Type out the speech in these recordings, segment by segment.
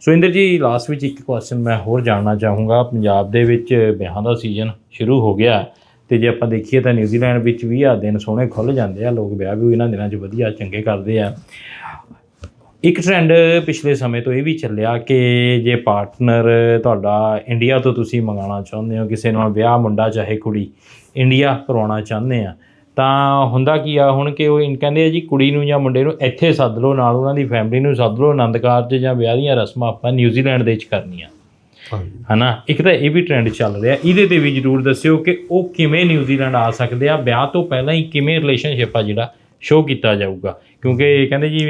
ਸੋ ਜੀ ਲਾਸਟ ਵਿੱਚ ਇੱਕ ਕੁਐਸਚਨ ਮੈਂ ਹੋਰ ਜਾਣਨਾ ਚਾਹੂੰਗਾ। ਪੰਜਾਬ ਦੇ ਵਿੱਚ ਵਿਆਹਾਂ ਦਾ ਸੀਜ਼ਨ ਸ਼ੁਰੂ ਹੋ ਗਿਆ ਤੇ ਜੇ ਆਪਾਂ ਦੇਖੀਏ ਤਾਂ ਨਿਊਜ਼ੀਲੈਂਡ ਵਿੱਚ ਵੀ ਆ ਦਿਨ ਸੋਹਣੇ ਖੁੱਲ ਜਾਂਦੇ ਆ। ਲੋਕ ਵਿਆਹ ਵੀ ਇਹਨਾਂ ਦਿਨਾਂ 'ਚ ਵਧੀਆ, ਚੰਗੇ ਕਰਦੇ ਆ। ਇੱਕ ਟ੍ਰੈਂਡ ਪਿਛਲੇ ਸਮੇਂ ਤੋਂ ਇਹ ਵੀ ਚੱਲਿਆ ਕਿ ਜੇ ਪਾਰਟਨਰ ਤੁਹਾਡਾ ਇੰਡੀਆ ਤੋਂ ਤੁਸੀਂ ਮੰਗਾਉਣਾ ਚਾਹੁੰਦੇ ਹੋ, ਕਿਸੇ ਨਾਲ ਵਿਆਹ ਮੁੰਡਾ ਚਾਹੇ ਕੁੜੀ ਇੰਡੀਆ ਕਰਵਾਉਣਾ ਚਾਹੁੰਦੇ ਆ ਤਾਂ ਹੁੰਦਾ ਕੀ ਆ ਹੁਣ ਕਿ ਉਹ ਕਹਿੰਦੇ ਆ ਜੀ ਕੁੜੀ ਨੂੰ ਜਾਂ ਮੁੰਡੇ ਨੂੰ ਇੱਥੇ ਸੱਦ ਲਓ ਨਾਲ ਉਹਨਾਂ ਦੀ ਫੈਮਿਲੀ ਨੂੰ ਸੱਦ ਲਓ ਆਨੰਦ ਕਾਰਜ ਜਾਂ ਵਿਆਹ ਦੀਆਂ ਰਸਮਾਂ ਆਪਾਂ ਨਿਊਜ਼ੀਲੈਂਡ ਦੇ ਵਿੱਚ ਕਰਨੀਆਂ। ਹਨਾ? ਇੱਕ ਤਾਂ ਇਹ ਵੀ ਟ੍ਰੈਂਡ ਚੱਲ ਰਿਹਾ ਇਹਦੇ ਤੇ ਵੀ ਜਰੂਰ ਦੱਸਿਓ ਕਿ ਉਹ ਕਿਵੇਂ ਨਿਊਜ਼ੀਲੈਂਡ ਆ ਸਕਦੇ ਆ ਵਿਆਹ ਤੋਂ ਪਹਿਲਾਂ ਹੀ ਕਿਵੇਂ ਰਿਲੇਸ਼ਨਸ਼ਿਪ ਆ ਜਿਹੜਾ ਸ਼ੋਅ ਕੀਤਾ ਜਾਊਗਾ। ਕਿਉਂਕਿ ਕਹਿੰਦੇ ਜੀ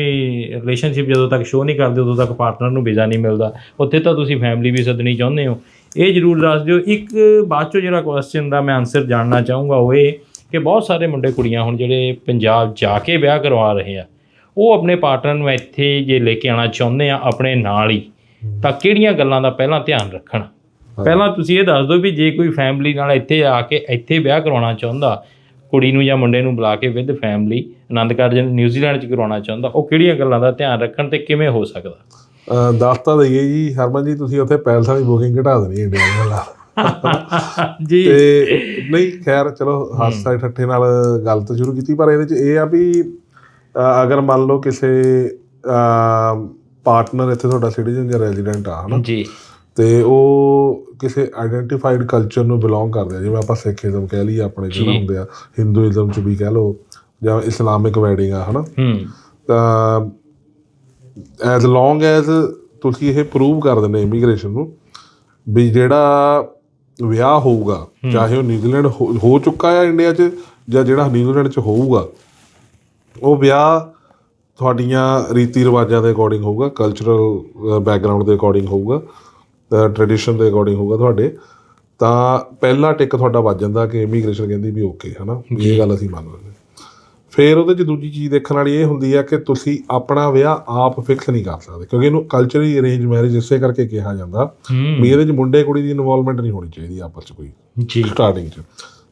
ਰਿਲੇਸ਼ਨਸ਼ਿਪ ਜਦੋਂ ਤੱਕ ਸ਼ੋਅ ਨਹੀਂ ਕਰਦੇ ਉਦੋਂ ਤੱਕ ਪਾਰਟਨਰ ਨੂੰ ਵੀਜ਼ਾ ਨਹੀਂ ਮਿਲਦਾ। ਉੱਥੇ ਤਾਂ ਤੁਸੀਂ ਫੈਮਿਲੀ ਵੀ ਸੱਦਣੀ ਚਾਹੁੰਦੇ ਹੋ। ਇਹ ਜਰੂਰ ਦੱਸ ਦਿਓ। ਇੱਕ ਬਾਅਦ ਚੋਂ ਜਿਹੜਾ ਕੁਐਸਚਨ ਦਾ ਮੈਂ ਆਨਸਰ ਜਾਣਨਾ ਚਾਹੂੰਗਾ ਉਹ ਇਹ ਕਿ ਬਹੁਤ ਸਾਰੇ ਮੁੰਡੇ ਕੁੜੀਆਂ ਹੁਣ ਜਿਹੜੇ ਪੰਜਾਬ ਜਾ ਕੇ ਵਿਆਹ ਕਰਵਾ ਰਹੇ ਆ ਉਹ ਆਪਣੇ ਪਾਰਟਨਰ ਨੂੰ ਇੱਥੇ ਜੇ ਲੈ ਕੇ ਆਉਣਾ ਚਾਹੁੰਦੇ ਆ ਆਪਣੇ ਨਾਲ ਹੀ ਤਾਂ ਕਿਹੜੀਆਂ ਗੱਲਾਂ ਦਾ ਪਹਿਲਾਂ ਧਿਆਨ ਰੱਖਣ? ਪਹਿਲਾਂ ਤੁਸੀਂ ਇਹ ਦੱਸ ਦਿਓ ਵੀ ਜੇ ਕੋਈ ਫੈਮਿਲੀ ਨਾਲ ਇੱਥੇ ਆ ਕੇ ਇੱਥੇ ਵਿਆਹ ਕਰਵਾਉਣਾ ਚਾਹੁੰਦਾ ਕੁੜੀ ਨੂੰ ਜਾਂ ਮੁੰਡੇ ਨੂੰ ਬੁਲਾ ਕੇ with family Anand Karaj New Zealand 'ਚ ਕਰਵਾਉਣਾ ਚਾਹੁੰਦਾ ਉਹ ਕਿਹੜੀਆਂ ਗੱਲਾਂ ਦਾ ਧਿਆਨ ਰੱਖਣ ਤੇ ਕਿਵੇਂ ਹੋ ਸਕਦਾ? ਅਹ ਦੱਸ ਤਾਂ ਦਈਏ ਜੀ ਹਰਮਨ ਜੀ ਤੁਸੀਂ ਉੱਥੇ ਪੈਲਸਾਂ ਦੀ ਬੁਕਿੰਗ ਘਟਾ ਦੇਣੀ ਇੰਡੀਆ ਨਾਲ। ਜੀ ਤੇ ਨਹੀਂ ਖੈਰ ਚਲੋ ਹਾਸਾ ਠੱਠੇ ਨਾਲ ਗੱਲ ਤਾਂ ਸ਼ੁਰੂ ਕੀਤੀ ਪਰ ਇਹਦੇ ਚ ਇਹ ਆ ਵੀ ਅਗਰ ਮੰਨ ਲਓ ਕਿਸੇ ਪਾਰਟਨਰ ਇੱਥੇ ਤੁਹਾਡਾ ਸਿਟੀਜ਼ਨ ਜਾਂ ਰੈਜ਼ੀਡੈਂਟ ਆ ਹਨਾ? ਜੀ। ਤੇ ਉਹ ਕਿਸੇ ਆਇਡੈਂਟੀਫਾਈਡ ਕਲਚਰ ਨੂੰ ਬਿਲੋਂਗ ਕਰਦੇ ਆ ਜਿਵੇਂ ਆਪਾਂ ਸਿੱਖੀਜ਼ਮ ਕਹਿ ਲਈਏ ਆਪਣੇ ਜਿਹੜਾ ਹੁੰਦੇ ਆ ਹਿੰਦੂਇਜ਼ਮ ਚ ਵੀ ਕਹਿ ਲਓ ਜਾਂ ਇਸਲਾਮਿਕ ਵੈਡਿੰਗ ਆ ਹਨਾ? ਹੂੰ। ਤਾਂ ਐਜ਼ ਲੌਂਗ ਐਜ਼ ਤੁਸੀਂ ਇਹ ਪ੍ਰੂਵ ਕਰ ਦਿੰਦੇ ਇਮੀਗ੍ਰੇਸ਼ਨ ਨੂੰ ਵੀ ਜਿਹੜਾ ਵਿਆਹ ਹੋਊਗਾ ਚਾਹੇ ਉਹ ਨਿਊਜ਼ੀਲੈਂਡ ਹੋ ਹੋ ਚੁੱਕਾ ਹੈ ਇੰਡੀਆ 'ਚ ਜਾਂ ਜਿਹੜਾ ਨਿਊਜ਼ੀਲੈਂਡ 'ਚ ਹੋਊਗਾ ਉਹ ਵਿਆਹ ਤੁਹਾਡੀਆਂ ਰੀਤੀ ਰਿਵਾਜਾਂ ਦੇ ਅਕੋਰਡਿੰਗ ਹੋਊਗਾ ਕਲਚਰਲ ਬੈਕਗ੍ਰਾਉਂਡ ਦੇ ਅਕੋਰਡਿੰਗ ਹੋਊਗਾ ਟ੍ਰੈਡੀਸ਼ਨ ਦੇ ਅਕੋਰਡਿੰਗ ਹੋਊਗਾ ਤੁਹਾਡੇ ਤਾਂ ਪਹਿਲਾ ਟਿਕ ਤੁਹਾਡਾ ਵੱਜ ਜਾਂਦਾ ਕਿ ਇਮੀਗ੍ਰੇਸ਼ਨ ਕਹਿੰਦੀ ਵੀ ਓਕੇ ਹਨਾ? ਵੀ ਇਹ ਗੱਲ ਅਸੀਂ ਮੰਨ ਲੈਂਦੇ ਫਿਰ ਉਹਦੇ 'ਚ ਦੂਜੀ ਚੀਜ਼ ਦੇਖਣ ਵਾਲੀ ਇਹ ਹੁੰਦੀ ਆ ਕਿ ਤੁਸੀਂ ਆਪਣਾ ਵਿਆਹ ਆਪ ਫਿਕਸ ਨਹੀਂ ਕਰ ਸਕਦੇ ਕਿਉਂਕਿ ਇਹਨੂੰ ਕਲਚਰਲੀ ਅਰੇਂਜ ਮੈਰਿਜ ਇਸੇ ਕਰਕੇ ਕਿਹਾ ਜਾਂਦਾ ਹੂੰ। ਵੀ ਇਹਦੇ 'ਚ ਮੁੰਡੇ ਕੁੜੀ ਦੀ ਇਨਵੋਲਵਮੈਂਟ ਨਹੀਂ ਹੋਣੀ ਚਾਹੀਦੀ ਆਪਸ 'ਚ ਕੋਈ ਜੀ। ਸਟਾਰਟਿੰਗ 'ਚ।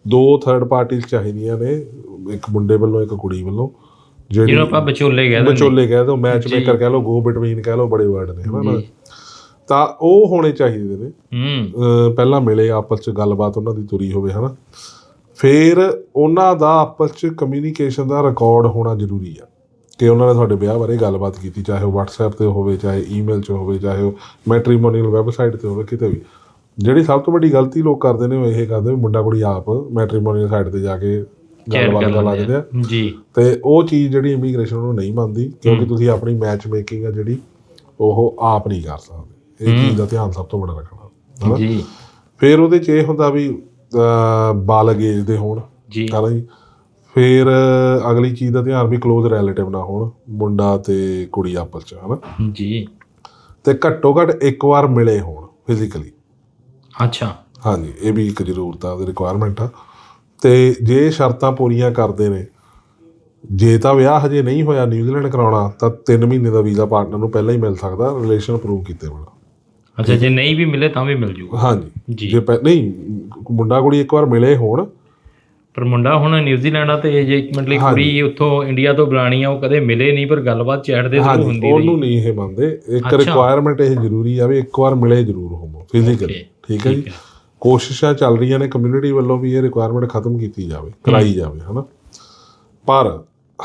ਦੋ ਥਰਡ ਪਾਰਟੀਆਂ ਚਾਹੀਦੀਆਂ ਨੇ ਇੱਕ ਮੁੰਡੇ ਵੱਲੋਂ ਇੱਕ ਕੁੜੀ ਵੱਲੋਂ ਜਿਹੜੀ ਜਿਹਨੂੰ ਆਪਾਂ ਵਿਚੋਲੇ ਕਹਿੰਦੇ ਵਿਚੋਲੇ ਕਹਿ ਦੋ ਮੈਚ ਮੇਕਰ ਕਹਿ ਲਓ ਗੋ ਬਿਟਵੀਨ ਕਹਿ ਲਓ ਬੜੇ ਵਰਡ ਨੇ ਹਨਾ। ਤਾਂ ਉਹ ਹੋਣੇ ਚਾਹੀਦੇ ਨੇ। ਹੂੰ। ਪਹਿਲਾਂ ਮਿਲੇ ਆਪਸ ਚ ਗੱਲਬਾਤ ਉਹਨਾਂ ਦੀ ਤੁਰੀ ਹੋਵੇ ਹਨਾ? ਫਿਰ ਉਹਨਾਂ ਦਾ ਆਪਸ ਚ ਕਮਿਊਨੀਕੇਸ਼ਨ ਦਾ ਰਿਕਾਰਡ ਹੋਣਾ ਜ਼ਰੂਰੀ ਆ। ਕਿ ਉਹਨਾਂ ਨੇ ਤੁਹਾਡੇ ਵਿਆਹ ਬਾਰੇ ਗੱਲਬਾਤ ਕੀਤੀ ਚਾਹੇ ਉਹ WhatsApp ਤੇ ਹੋਵੇ ਚਾਹੇ ਈਮੇਲ 'ਚ ਹੋਵੇ ਚਾਹੇ ਉਹ ਮੈਟ੍ਰੀਮੋਨੀਅਲ ਵੈਬਸਾਈਟ ਤੇ ਹੋਵੇ ਕਿਤੇ ਵੀ। ਜਿਹੜੀ ਸਭ ਤੋਂ ਵੱਡੀ ਗਲਤੀ ਲੋਕ ਕਰਦੇ ਨੇ ਉਹ ਇਹ ਕਰਦੇ ਵੀ ਮੁੰਡਾ ਕੁੜੀ ਆਪ ਮੈਟ੍ਰੀਮੋਨੀਅਲ ਸਾਈਟ ਤੇ ਜਾ ਕੇ ਗੱਲਬਾਤ ਕਰਨ ਲੱਗ ਜਾਂਦੇ ਆ। ਜੀ। ਤੇ ਉਹ ਚੀਜ਼ ਜਿਹੜੀ ਇਮੀਗ੍ਰੇਸ਼ਨ ਨੂੰ ਨਹੀਂ ਮੰਨਦੀ ਕਿਉਂਕਿ ਤੁਸੀਂ ਆਪਣੀ ਮੈਚ ਮੇਕਿੰਗ ਆ ਜਿਹੜੀ ਉਹ ਆਪ ਨਹੀਂ ਕਰ ਸਕਦੇ। ਇਹ ਚੀਜ਼ ਦਾ ਧਿਆਨ ਸਭ ਤੋਂ ਵੱਡਾ ਰੱਖਣਾ। ਜੀ। ਫਿਰ ਉਹਦੇ ਚ ਇਹ ਹੁੰਦਾ ਵੀ ਬਾਲਗ ਏਜ ਦੇ ਹੋਣ ਜੀ। ਹਨਾ ਜੀ? ਫਿਰ ਅਗਲੀ ਚੀਜ਼ ਦਾ ਧਿਆਨ ਵੀ ক্লোਜ਼ ਰਿਲੇਟਿਵ ਨਾ ਹੋਣ ਮੁੰਡਾ ਤੇ ਕੁੜੀ ਆਪਸ ਚ ਹਨਾ? ਜੀ। ਤੇ ਘੱਟੋ ਘੱਟ ਇੱਕ ਵਾਰ ਮਿਲੇ ਹੋਣ ਫਿਜ਼ੀਕਲੀ ਅੱਛਾ। ਹਾਂਜੀ ਇਹ ਵੀ ਇੱਕ ਜ਼ਰੂਰਤ ਆ ਉਹਦੀ ਰਿਕੁਆਇਰਮੈਂਟ ਆ। ਤੇ ਜੇ ਸ਼ਰਤਾਂ ਪੂਰੀਆਂ ਕਰਦੇ ਨੇ ਜੇ ਤਾਂ ਵਿਆਹ ਹਜੇ ਨਹੀਂ ਹੋਇਆ ਨਿਊਜ਼ੀਲੈਂਡ ਕਰਾਉਣਾ ਤਾਂ 3 ਮਹੀਨੇ ਦਾ ਵੀਜ਼ਾ ਪਾਰਟਨਰ ਨੂੰ ਪਹਿਲਾਂ ਹੀ ਮਿਲ ਸਕਦਾ ਰਿਲੇਸ਼ਨ ਪ੍ਰੂਵ ਕੀਤੇ ਬਿਨਾਂ ਅੱਛਾ ਜੇ ਨਹੀਂ ਵੀ ਮਿਲੇ ਤਾਂ ਵੀ ਮਿਲ ਜੂਗਾ। ਹਾਂਜੀ। ਜੀ। ਪਹਿ- ਨਹੀਂ ਮੁੰਡਾ ਕੁੜੀ ਇੱਕ ਵਾਰ ਮਿਲੇ ਹੋਣ। ਪਰ ਮੁੰਡਾ ਹੁਣ ਨਿਊਜ਼ੀਲੈਂਡ ਆ ਤੇ ਜੇ ਇੱਕ ਮਿੰਟ ਲਈ ਕੁੜੀ ਉੱਥੋਂ ਇੰਡੀਆ ਤੋਂ ਬੁਲਾਣੀ ਆ ਉਹ ਕਦੇ ਮਿਲੇ ਨਹੀਂ ਪਰ ਗੱਲਬਾਤ ਚੈਟ ਦੇ ਥਰੂ ਹਾਂਜੀ ਹੁੰਦੀ ਰਹੀ। ਉਹਨੂੰ ਨਹੀਂ ਇਹ ਮੰਨਦੇ। ਇੱਕ ਰਿਕੁਆਇਰਮੈਂਟ ਇਹ ਜ਼ਰੂਰੀ ਆ ਵੀ ਇੱਕ ਵਾਰ ਮਿਲੇ ਜ਼ਰੂਰ ਹੋਵੋ ਫਿਜ਼ੀਕਲੀ Okay, ਠੀਕ ਹੈ ਜੀ? ਕੋਸ਼ਿਸ਼ਾਂ ਚੱਲ ਰਹੀਆਂ ਨੇ ਕਮਿਊਨਿਟੀ ਵੱਲੋਂ ਵੀ ਇਹ ਰਿਕੁਆਇਰਮੈਂਟ ਖਤਮ ਕੀਤੀ ਜਾਵੇ ਕਰਾਈ ਜਾਵੇ ਹਨਾ? ਪਰ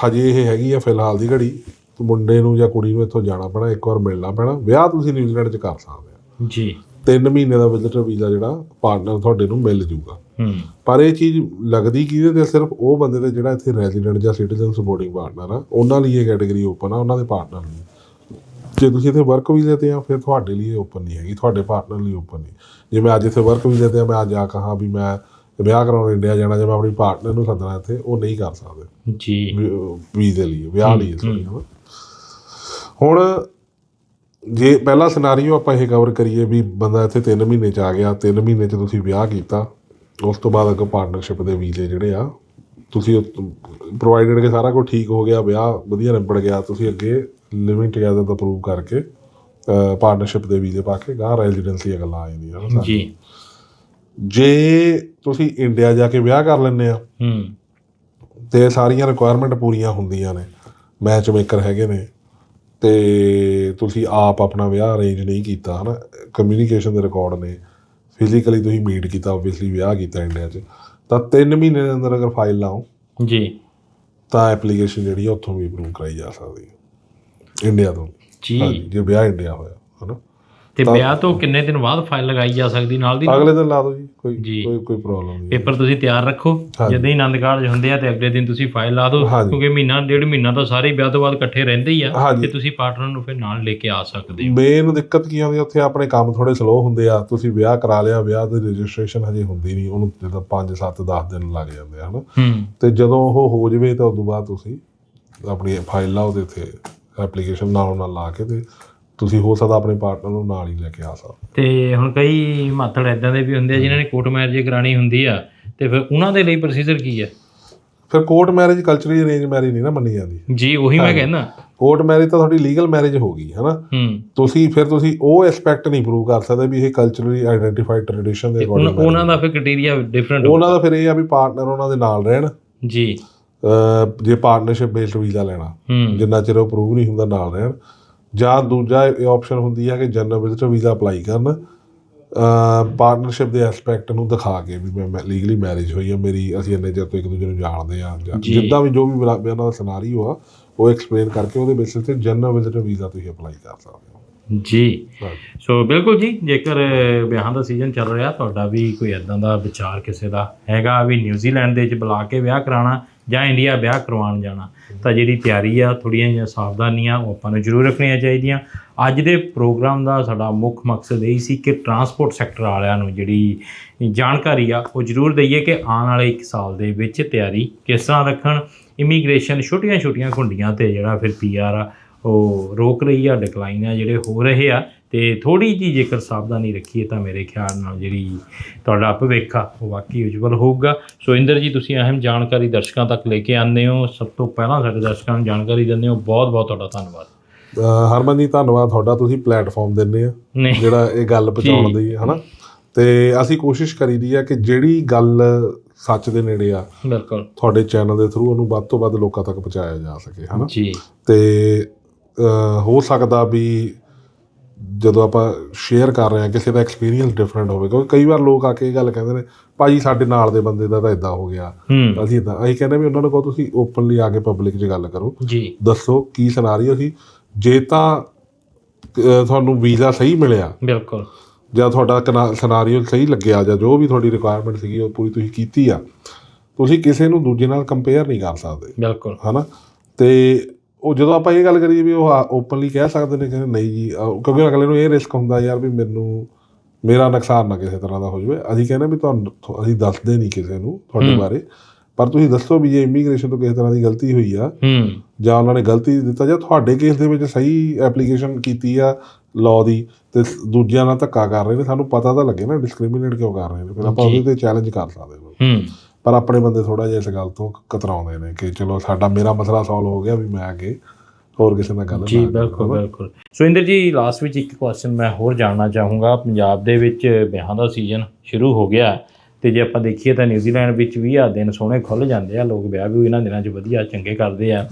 ਹਜੇ ਇਹ ਹੈਗੀ ਆ ਫਿਲਹਾਲ ਦੀ ਘੜੀ ਮੁੰਡੇ ਨੂੰ ਜਾਂ ਕੁੜੀ ਨੂੰ ਇੱਥੋਂ ਜਾਣਾ ਪੈਣਾ ਇੱਕ ਵਾਰ ਮਿਲਣਾ ਪੈਣਾ। ਵਿਆਹ ਤੁਸੀਂ ਨਿਊਜ਼ੀਲੈਂਡ 'ਚ ਕਰ ਸਕਦੇ ਆ ਜੀ। 3 ਮਹੀਨੇ ਦਾ ਵਿਜ਼ਟਰ ਵੀਜ਼ਾ ਜਿਹੜਾ ਪਾਰਟਨਰ ਤੁਹਾਡੇ ਨੂੰ ਮਿਲ ਜੂਗਾ। ਹੂੰ। ਪਰ ਇਹ ਚੀਜ਼ ਲੱਗਦੀ ਕਿਹਦੇ ਤੇ ਸਿਰਫ ਉਹ ਬੰਦੇ ਤੇ ਜਿਹੜਾ ਇੱਥੇ ਰੈਜ਼ੀਡੈਂਟ ਜਾਂ ਸਿਟੀਜ਼ਨ ਸਪੋਰਟਿੰਗ ਪਾਰਟਨਰ ਆ ਉਹਨਾਂ ਲਈ ਇਹ ਕੈਟਾਗਰੀ ਓਪਨ ਆ ਉਹਨਾਂ ਦੇ ਪਾਰਟਨਰ ਲਈ। ਜੇ ਤੁਸੀਂ ਇੱਥੇ ਵਰਕ ਵੀਜ਼ੇ ਤੇ ਆ ਫਿਰ ਤੁਹਾਡੇ ਲਈ ਓਪਨ ਨਹੀਂ ਹੈਗੀ ਤੁਹਾਡੇ ਪਾਰਟਨਰ ਲਈ ਓਪਨ ਨਹੀਂ। ਜੇ ਮੈਂ ਅੱਜ ਇੱਥੇ ਵਰਕ ਵੀਜ਼ੇ ਤੇ ਆ ਮੈਂ ਅੱਜ ਆ ਕਹਾ ਵੀ ਮੈਂ ਵਿਆਹ ਕਰਾਉਣ ਇੰਡੀਆ ਜਾਣਾ ਜਾਂ ਮੈਂ ਆਪਣੀ ਪਾਰਟਨਰ ਨੂੰ ਸੱਦਣਾ ਇੱਥੇ ਉਹ ਨਹੀਂ ਕਰ ਸਕਦੇ। ਜੀ। ਵੀਜ਼ੇ ਲਈ ਵਿਆਹ ਲਈ ਹੁਣ ਜੇ ਪਹਿਲਾ ਸਿਨੈਰੀਓ ਆਪਾਂ ਇਹ ਕਵਰ ਕਰੀਏ ਵੀ ਬੰਦਾ ਇੱਥੇ 3 ਮਹੀਨੇ ਚ ਆ ਗਿਆ 3 ਮਹੀਨੇ ਚ ਤੁਸੀਂ ਵਿਆਹ ਕੀਤਾ ਉਸ ਤੋਂ ਬਾਅਦ ਅੱਗੇ ਪਾਰਟਨਰਸ਼ਿਪ ਦੇ ਵੀਜ਼ੇ ਜਿਹੜੇ ਆ ਤੁਸੀਂ ਪ੍ਰੋਵਾਈਡਡ ਕਿ ਸਾਰਾ ਕੁਝ ਠੀਕ ਹੋ ਗਿਆ ਵਿਆਹ ਵਧੀਆ ਨਿਬੜ ਗਿਆ ਤੁਸੀਂ ਅੱਗੇ ਲਿਵਿੰਗ ਟੁਗੇਦਰ ਦਾ ਪ੍ਰੂਵ ਕਰਕੇ ਪਾਰਟਨਰਸ਼ਿਪ ਦੇ ਵੀਜ਼ੇ ਪਾ ਕੇ ਗਾਂ ਰੈਜ਼ੀਡੈਂਸੀ ਦੀਆਂ ਗੱਲਾਂ ਆ ਹਨਾ ਸਾਰੀਆਂ। ਜੀ ਜੇ ਤੁਸੀਂ ਇੰਡੀਆ ਜਾ ਕੇ ਵਿਆਹ ਕਰ ਲੈਂਦੇ ਆ 嗯 ਤੇ ਸਾਰੀਆਂ ਰਿਕੁਆਇਰਮੈਂਟ ਪੂਰੀਆਂ ਹੁੰਦੀਆਂ ਨੇ ਮੈਚ ਮੇਕਰ ਹੈਗੇ ਨੇ ਤੇ ਤੁਸੀਂ ਆਪ ਆਪਣਾ ਵਿਆਹ ਅਰੇਂਜ ਨਹੀਂ ਕੀਤਾ ਹਨਾ? ਕਮਿਊਨੀਕੇਸ਼ਨ ਦੇ ਰਿਕਾਰਡ ਨੇ। ਫਿਜ਼ੀਕਲੀ ਤੁਸੀਂ ਮੀਟ ਕੀਤਾ ਆਬਵੀਅਸਲੀ ਵਿਆਹ ਕੀਤਾ ਇੰਡੀਆ 'ਚ। ਤਾਂ 3 ਮਹੀਨੇ ਦੇ ਅੰਦਰ ਅਗਰ ਫਾਈਲ ਲਾਓ ਜੀ। ਤਾਂ ਐਪਲੀਕੇਸ਼ਨ ਜਿਹੜੀ ਆ ਉੱਥੋਂ ਵੀ ਅਪਰੂਵ ਕਰਾਈ ਜਾ ਸਕਦੀ ਹੈ। ਇੰਡੀਆ ਤੋਂ। ਜੀ। ਜੇ ਵਿਆਹ ਇੰਡੀਆ ਹੋਇਆ। ਤੇ ਵਿਆਹ ਤੋਂ ਕਿੰਨੇ ਦਿਨ ਬਾਅਦ ਫਾਈਲ ਲਗਾਈ ਜਾ ਸਕਦੀ ਨਾਲ ਦੀ ਅਗਲੇ ਦਿਨ ਲਾ ਦਿਓ ਜੀ ਕੋਈ। ਕੋਈ ਕੋਈ ਪ੍ਰੋਬਲਮ ਨਹੀਂ ਪੇਪਰ ਤੁਸੀਂ ਤਿਆਰ ਰੱਖੋ। ਜਦੋਂ ਹੀ ਆਨੰਦ ਕਾਰਜ ਹੁੰਦੇ ਆ ਤੇ ਅਗਲੇ ਦਿਨ ਤੁਸੀਂ ਫਾਈਲ ਲਾ ਦਿਓ। ਕਿਉਂਕਿ ਮਹੀਨਾ ਡੇਢ ਮਹੀਨਾ ਤਾਂ ਸਾਰੇ ਵਿਆਹ ਤੋਂ ਬਾਅਦ ਇਕੱਠੇ ਰਹਿੰਦੇ ਹੀ ਆ। ਤੇ ਤੁਸੀਂ ਪਾਰਟਨਰ ਨੂੰ ਫਿਰ ਨਾਲ ਲੈ ਕੇ ਆ ਸਕਦੇ ਹੋ ਮੇਨ ਦਿੱਕਤ ਕੀ ਆਉਂਦੀ ਉੱਥੇ ਆਪਣੇ ਕੰਮ ਥੋੜੇ ਸਲੋ ਹੁੰਦੇ ਆ ਤੁਸੀਂ ਵਿਆਹ ਕਰਾ ਲਿਆ ਵਿਆਹ ਦੀ ਰਜਿਸਟ੍ਰੇਸ਼ਨ ਹਜੇ ਹੁੰਦੀ ਨਹੀਂ ਉਹਨੂੰ ਜਿੱਦਾਂ 5 7 10 ਦਿਨ ਲੱਗ ਜਾਂਦੇ ਆ ਹਨਾ ਹੂੰ ਤੇ ਜਦੋਂ ਉਹ ਹੋ ਜਵੇ ਤਾਂ ਉਦੋਂ ਬਾਅਦ ਤੁਸੀਂ ਆਪਣੀ ਫਾਈਲ ਲਾਓ ਤੇ ਇੱਥੇ ਐਪਲੀਕੇਸ਼ਨ ਨਾਲੋਂ ਨਾਲ ਲਾ ਕੇ ਤੇ ਤੁਸੀਂ ਹੋ ਸਕਦਾ ਆਪਣੇ ਪਾਰਟਨਰ ਨੂੰ ਨਾਲ ਹੀ ਲੈ ਕੇ ਆ ਸਕਦੇ। ਤੇ ਹੁਣ ਕਈ ਮਾਤੜ ਇਦਾਂ ਦੇ ਵੀ ਹੁੰਦੇ ਆ ਜਿਨ੍ਹਾਂ ਨੇ ਕੋਰਟ ਮੈਰਿਜ ਕਰਾਣੀ ਹੁੰਦੀ ਆ ਤੇ ਫਿਰ ਉਹਨਾਂ ਦੇ ਲਈ ਪ੍ਰੋਸੀਜਰ ਕੀ ਹੈ ਫਿਰ court marriage culturally arrange marriage ਨਹੀਂ ਨਾ ਮੰਨੀ ਜਾਂਦੀ। ਜੀ ਉਹੀ ਮੈਂ ਕਹਿੰਦਾ। ਕੋਰਟ ਮੈਰਿਜ ਤਾਂ ਤੁਹਾਡੀ ਲੀਗਲ ਮੈਰਿਜ ਹੋ ਗਈ ਹੈ ਨਾ ਹੂੰ। ਤੁਸੀਂ ਫਿਰ ਤੁਸੀਂ ਉਹ ਐਸਪੈਕਟ ਨਹੀਂ ਪ੍ਰੂਵ ਕਰ ਸਕਦੇ ਵੀ ਇਹ ਕਲਚਰਲੀ ਆਈਡੈਂਟੀਫਾਈਡ ਟ੍ਰੈਡੀਸ਼ਨ ਦੇ ਅਕੋਰਡਿੰਗ ਉਹਨਾਂ ਦਾ ਫਿਰ ਕ੍ਰਾਈਟੇਰੀਆ ਡਿਫਰੈਂਟ ਉਹਨਾਂ ਦਾ ਫਿਰ ਇਹ ਆ ਵੀ ਪਾਰਟਨਰ ਉਹਨਾਂ ਦੇ ਨਾਲ ਰਹਿਣ। ਜੀ। ਜੇ ਪਾਰਟਨਰਸ਼ਿਪ ਬੇਸਡ ਵੀਜ਼ਾ ਲੈਣਾ ਜਿੰਨਾ ਚਿਰ ਉਹ ਪ੍ਰੂਵ ਨਹੀਂ ਹੁੰਦਾ ਨਾਲ ਰਹਿਣ। ਜਾਂ ਦੂਜਾ ਇਹ ਆਪਸ਼ਨ ਹੁੰਦੀ ਹੈ ਕਿ ਜਨਰਲ ਵਿਜ਼ਟਰ ਵੀਜ਼ਾ ਅਪਲਾਈ ਕਰਨ ਪਾਰਟਨਰਸ਼ਿਪ ਦੇ ਐਸਪੈਕਟ ਨੂੰ ਦਿਖਾ ਕੇ ਵੀ ਮੈਂ ਲੀਗਲੀ ਮੈਰਿਜ ਹੋਈ ਹੈ ਮੇਰੀ ਅਸੀਂ ਇੰਨੇ ਚਿਰ ਤੋਂ ਇੱਕ ਦੂਜੇ ਨੂੰ ਜਾਣਦੇ ਆ। ਜਿੱਦਾਂ ਵੀ ਜੋ ਵੀ ਮੇਰਾ ਉਹਨਾਂ ਦਾ ਸਿਨਾਰੀਓ ਆ ਉਹ ਐਕਸਪਲੇਨ ਕਰਕੇ ਉਹਦੇ ਬੇਸਿਸ ਤੇ ਜਨਰਲ ਵਿਜ਼ਟਰ ਵੀਜ਼ਾ ਤੁਸੀਂ ਅਪਲਾਈ ਕਰ ਸਕਦੇ ਹੋ ਜੀ। ਸੋ ਬਿਲਕੁਲ ਜੀ ਜੇਕਰ ਵਿਆਹਾਂ ਦਾ ਸੀਜ਼ਨ ਚੱਲ ਰਿਹਾ ਤੁਹਾਡਾ ਵੀ ਕੋਈ ਇਦਾਂ ਦਾ ਵਿਚਾਰ ਕਿਸੇ ਦਾ ਹੈਗਾ ਵੀ ਨਿਊਜ਼ੀਲੈਂਡ ਦੇ ਵਿੱਚ ਬੁਲਾ ਕੇ ਵਿਆਹ ਕਰਾਉਣਾ ਜਾਂ ਇੰਡੀਆ ਵਿਆਹ ਕਰਵਾਉਣ ਜਾਣਾ, ਤਾਂ ਜਿਹੜੀ ਤਿਆਰੀ ਆ ਥੋੜੀਆਂ ਜਿਹੀਆਂ ਸਾਵਧਾਨੀਆਂ ਉਹ ਆਪਾਂ ਨੂੰ ਜ਼ਰੂਰ ਰੱਖਣੀਆਂ ਚਾਹੀਦੀਆਂ। ਅੱਜ ਦੇ ਪ੍ਰੋਗਰਾਮ ਦਾ ਸਾਡਾ ਮੁੱਖ ਮਕਸਦ ਇਹ ਸੀ ਕਿ ਟਰਾਂਸਪੋਰਟ ਸੈਕਟਰ ਵਾਲਿਆਂ ਨੂੰ ਜਿਹੜੀ ਜਾਣਕਾਰੀ ਆ, ਉਹ ਜ਼ਰੂਰ ਦਈਏ ਕਿ ਆਉਣ ਵਾਲੇ 1 ਸਾਲ ਦੇ ਵਿੱਚ ਤਿਆਰੀ ਕਿਸ ਤਰ੍ਹਾਂ ਰੱਖਣ, ਇਮੀਗ੍ਰੇਸ਼ਨ ਛੋਟੀਆਂ-ਛੋਟੀਆਂ ਘੁੰਡੀਆਂ ਤੇ ਜਿਹੜਾ ਫਿਰ ਪੀਆਰ ਆ, ਉਹ ਰੋਕ ਰਹੀ ਆ ਡਿਕਲਾਈਨ ਆ ਜਿਹੜੇ ਹੋ ਰਹੇ ਆ। ਤੇ ਥੋੜੀ ਜੀ ਜੇਕਰ ਸਾਵਧਾਨੀ ਰੱਖੀਏ ਤਾਂ ਮੇਰੇ ਖਿਆਲ ਨਾਲ ਜਿਹੜੀ ਤੁਹਾਡਾ ਭਵਿੱਖ ਆ ਉਹ ਵਾਕਈ ਉਜਵਲ ਹੋਊਗਾ। ਸੋ ਇੰਦਰ ਜੀ ਤੁਸੀਂ ਅਹਿਮ ਜਾਣਕਾਰੀ ਦਰਸ਼ਕਾਂ ਤੱਕ ਲੈ ਕੇ ਆਉਂਦੇ ਹੋ। ਸਭ ਤੋਂ ਪਹਿਲਾਂ ਸਾਡੇ ਦਰਸ਼ਕਾਂ ਨੂੰ ਜਾਣਕਾਰੀ ਦਿੰਦੇ ਹੋ। ਬਹੁਤ ਬਹੁਤ ਤੁਹਾਡਾ ਧੰਨਵਾਦ। ਹਰਮਨ ਜੀ ਧੰਨਵਾਦ ਤੁਹਾਡਾ। ਤੁਸੀਂ ਪਲੇਟਫਾਰਮ ਦਿੰਦੇ ਆ ਜਿਹੜਾ ਇਹ ਗੱਲ ਪਹੁੰਚਾਉਣ ਦੀ ਹਨਾ? ਤੇ ਅਸੀਂ ਕੋਸ਼ਿਸ਼ ਕਰੀਦੀ ਆ ਕਿ ਜਿਹੜੀ ਗੱਲ ਸੱਚ ਦੇ ਨੇੜੇ ਆ ਬਿਲਕੁਲ। ਤੁਹਾਡੇ ਚੈਨਲ ਦੇ ਥਰੂ ਉਹਨੂੰ ਵੱਧ ਤੋਂ ਵੱਧ ਲੋਕਾਂ ਤੱਕ ਪਹੁੰਚਾਇਆ ਜਾ ਸਕੇ ਹਨਾ? ਜੀ। ਤੇ ਹੋ ਸਕਦਾ ਵੀ ਜਦੋਂ ਆਪਾਂ ਸ਼ੇਅਰ ਕਰ ਰਹੇ ਹਾਂ ਕਿਸੇ ਦਾ ਐਕਸਪੀਰੀਅੰਸ ਡਿਫਰੈਂਟ ਹੋਵੇ ਕਿਉਂਕਿ ਕਈ ਵਾਰ ਲੋਕ ਆ ਕੇ ਇਹ ਗੱਲ ਕਹਿੰਦੇ ਨੇ ਭਾਜੀ ਸਾਡੇ ਨਾਲ ਦੇ ਬੰਦੇ ਦਾ ਤਾਂ ਇਦਾਂ ਹੋ ਗਿਆ। ਅਸੀਂ ਇਦਾਂ ਅਸੀਂ ਕਹਿੰਦੇ ਵੀ ਉਹਨਾਂ ਨੂੰ ਕਹੋ ਤੁਸੀਂ ਓਪਨਲੀ ਆ ਕੇ ਪਬਲਿਕ 'ਚ ਗੱਲ ਕਰੋ। ਜੀ। ਦੱਸੋ ਕੀ ਸਿਨਾਰੀਓ ਸੀ। ਜੇ ਤਾਂ ਤੁਹਾਨੂੰ ਵੀਜ਼ਾ ਸਹੀ ਮਿਲਿਆ ਬਿਲਕੁਲ। ਜਾਂ ਤੁਹਾਡਾ ਸਿਨਾਰੀਓ ਸਹੀ ਲੱਗਿਆ ਜਾਂ ਜੋ ਵੀ ਤੁਹਾਡੀ ਰਿਕੁਆਇਰਮੈਂਟ ਸੀਗੀ ਉਹ ਪੂਰੀ ਤੁਸੀਂ ਕੀਤੀ ਆ ਤੁਸੀਂ ਕਿਸੇ ਨੂੰ ਦੂਜੇ ਨਾਲ ਕੰਪੇਅਰ ਨਹੀਂ ਕਰ ਸਕਦੇ। ਬਿਲਕੁਲ। ਹਨਾ? ਤੇ ਉਹ ਜਦੋਂ ਆਪਾਂ ਇਹ ਗੱਲ ਕਰੀਏ ਵੀ ਉਹ ਓਪਨਲੀ ਕਹਿ ਸਕਦੇ ਨੇ ਕਿ ਨਹੀਂ ਜੀ ਕਿਉਂਕਿ ਅਗਲੇ ਨੂੰ ਇਹ ਰਿਸਕ ਹੁੰਦਾ ਯਾਰ ਵੀ ਮੈਨੂੰ ਮੇਰਾ ਨੁਕਸਾਨ ਨਾ ਕਿਸੇ ਤਰ੍ਹਾਂ ਦਾ ਹੋ ਜਾਵੇ। ਅਸੀਂ ਕਹਿੰਦੇ ਵੀ ਤੁਹਾਨੂੰ ਅਸੀਂ ਦੱਸਦੇ ਨਹੀਂ ਕਿਸੇ ਨੂੰ ਤੁਹਾਡੇ। ਬਾਰੇ। ਪਰ ਤੁਸੀਂ ਦੱਸੋ ਵੀ ਜੇ ਇਮੀਗ੍ਰੇਸ਼ਨ ਤੋਂ ਕਿਸੇ ਤਰ੍ਹਾਂ ਦੀ ਗਲਤੀ ਹੋਈ ਆ ਹੂੰ। ਜਾਂ ਉਹਨਾਂ ਨੇ ਗਲਤੀ ਦਿੱਤਾ ਜਾਂ ਤੁਹਾਡੇ ਕੇਸ ਦੇ ਵਿੱਚ ਸਹੀ ਐਪਲੀਕੇਸ਼ਨ ਕੀਤੀ ਆ ਲਾਅ ਦੀ ਤੇ ਦੂਜਿਆਂ ਨਾਲ ਧੱਕਾ ਕਰ ਰਹੇ ਨੇ ਸਾਨੂੰ ਪਤਾ ਤਾਂ ਲੱਗੇ ਨਾ ਡਿਸਕ੍ਰਿਮੀਨੇਟ ਕਿਉਂ ਕਰ ਰਹੇ ਨੇ। ਫਿਰ ਆਪਾਂ। ਉਹਦੇ ਤੇ ਚੈਲੰਜ ਕਰ ਸਕਦੇ ਹਾਂ। ਹੂੰ। ਪਰ ਆਪਣੇ ਬੰਦੇ ਥੋੜਾ ਜਿਹਾ ਇਸ ਗੱਲ ਤੋਂ ਕਤਰਾਉਂਦੇ ਨੇ ਕਿ ਚਲੋ ਸਾਡਾ ਮੇਰਾ ਮਸਲਾ ਸੋਲਵ ਹੋ ਗਿਆ ਵੀ ਮੈਂ ਅੱਗੇ ਹੋਰ ਕਿਸੇ ਨਾਲ ਗੱਲ ਜੀ ਬਿਲਕੁਲ? ਬਿਲਕੁਲ। ਸੋ ਇੰਦਰ ਜੀ ਲਾਸਟ ਵਿੱਚ ਇੱਕ ਕੁਐਸਚਨ ਮੈਂ ਹੋਰ ਜਾਣਨਾ ਚਾਹੂੰਗਾ। ਪੰਜਾਬ ਦੇ ਵਿੱਚ ਵਿਆਹਾਂ ਦਾ ਸੀਜ਼ਨ ਸ਼ੁਰੂ ਹੋ ਗਿਆ ਤੇ ਜੇ ਆਪਾਂ ਦੇਖੀਏ ਤਾਂ ਨਿਊਜ਼ੀਲੈਂਡ ਵਿੱਚ ਵੀ ਆ ਦਿਨ ਸੋਹਣੇ ਖੁੱਲ ਜਾਂਦੇ ਆ ਲੋਕ ਵਿਆਹ ਵੀ ਇਹਨਾਂ ਦਿਨਾਂ 'ਚ ਵਧੀਆ ਚੰਗੇ ਕਰਦੇ ਆ।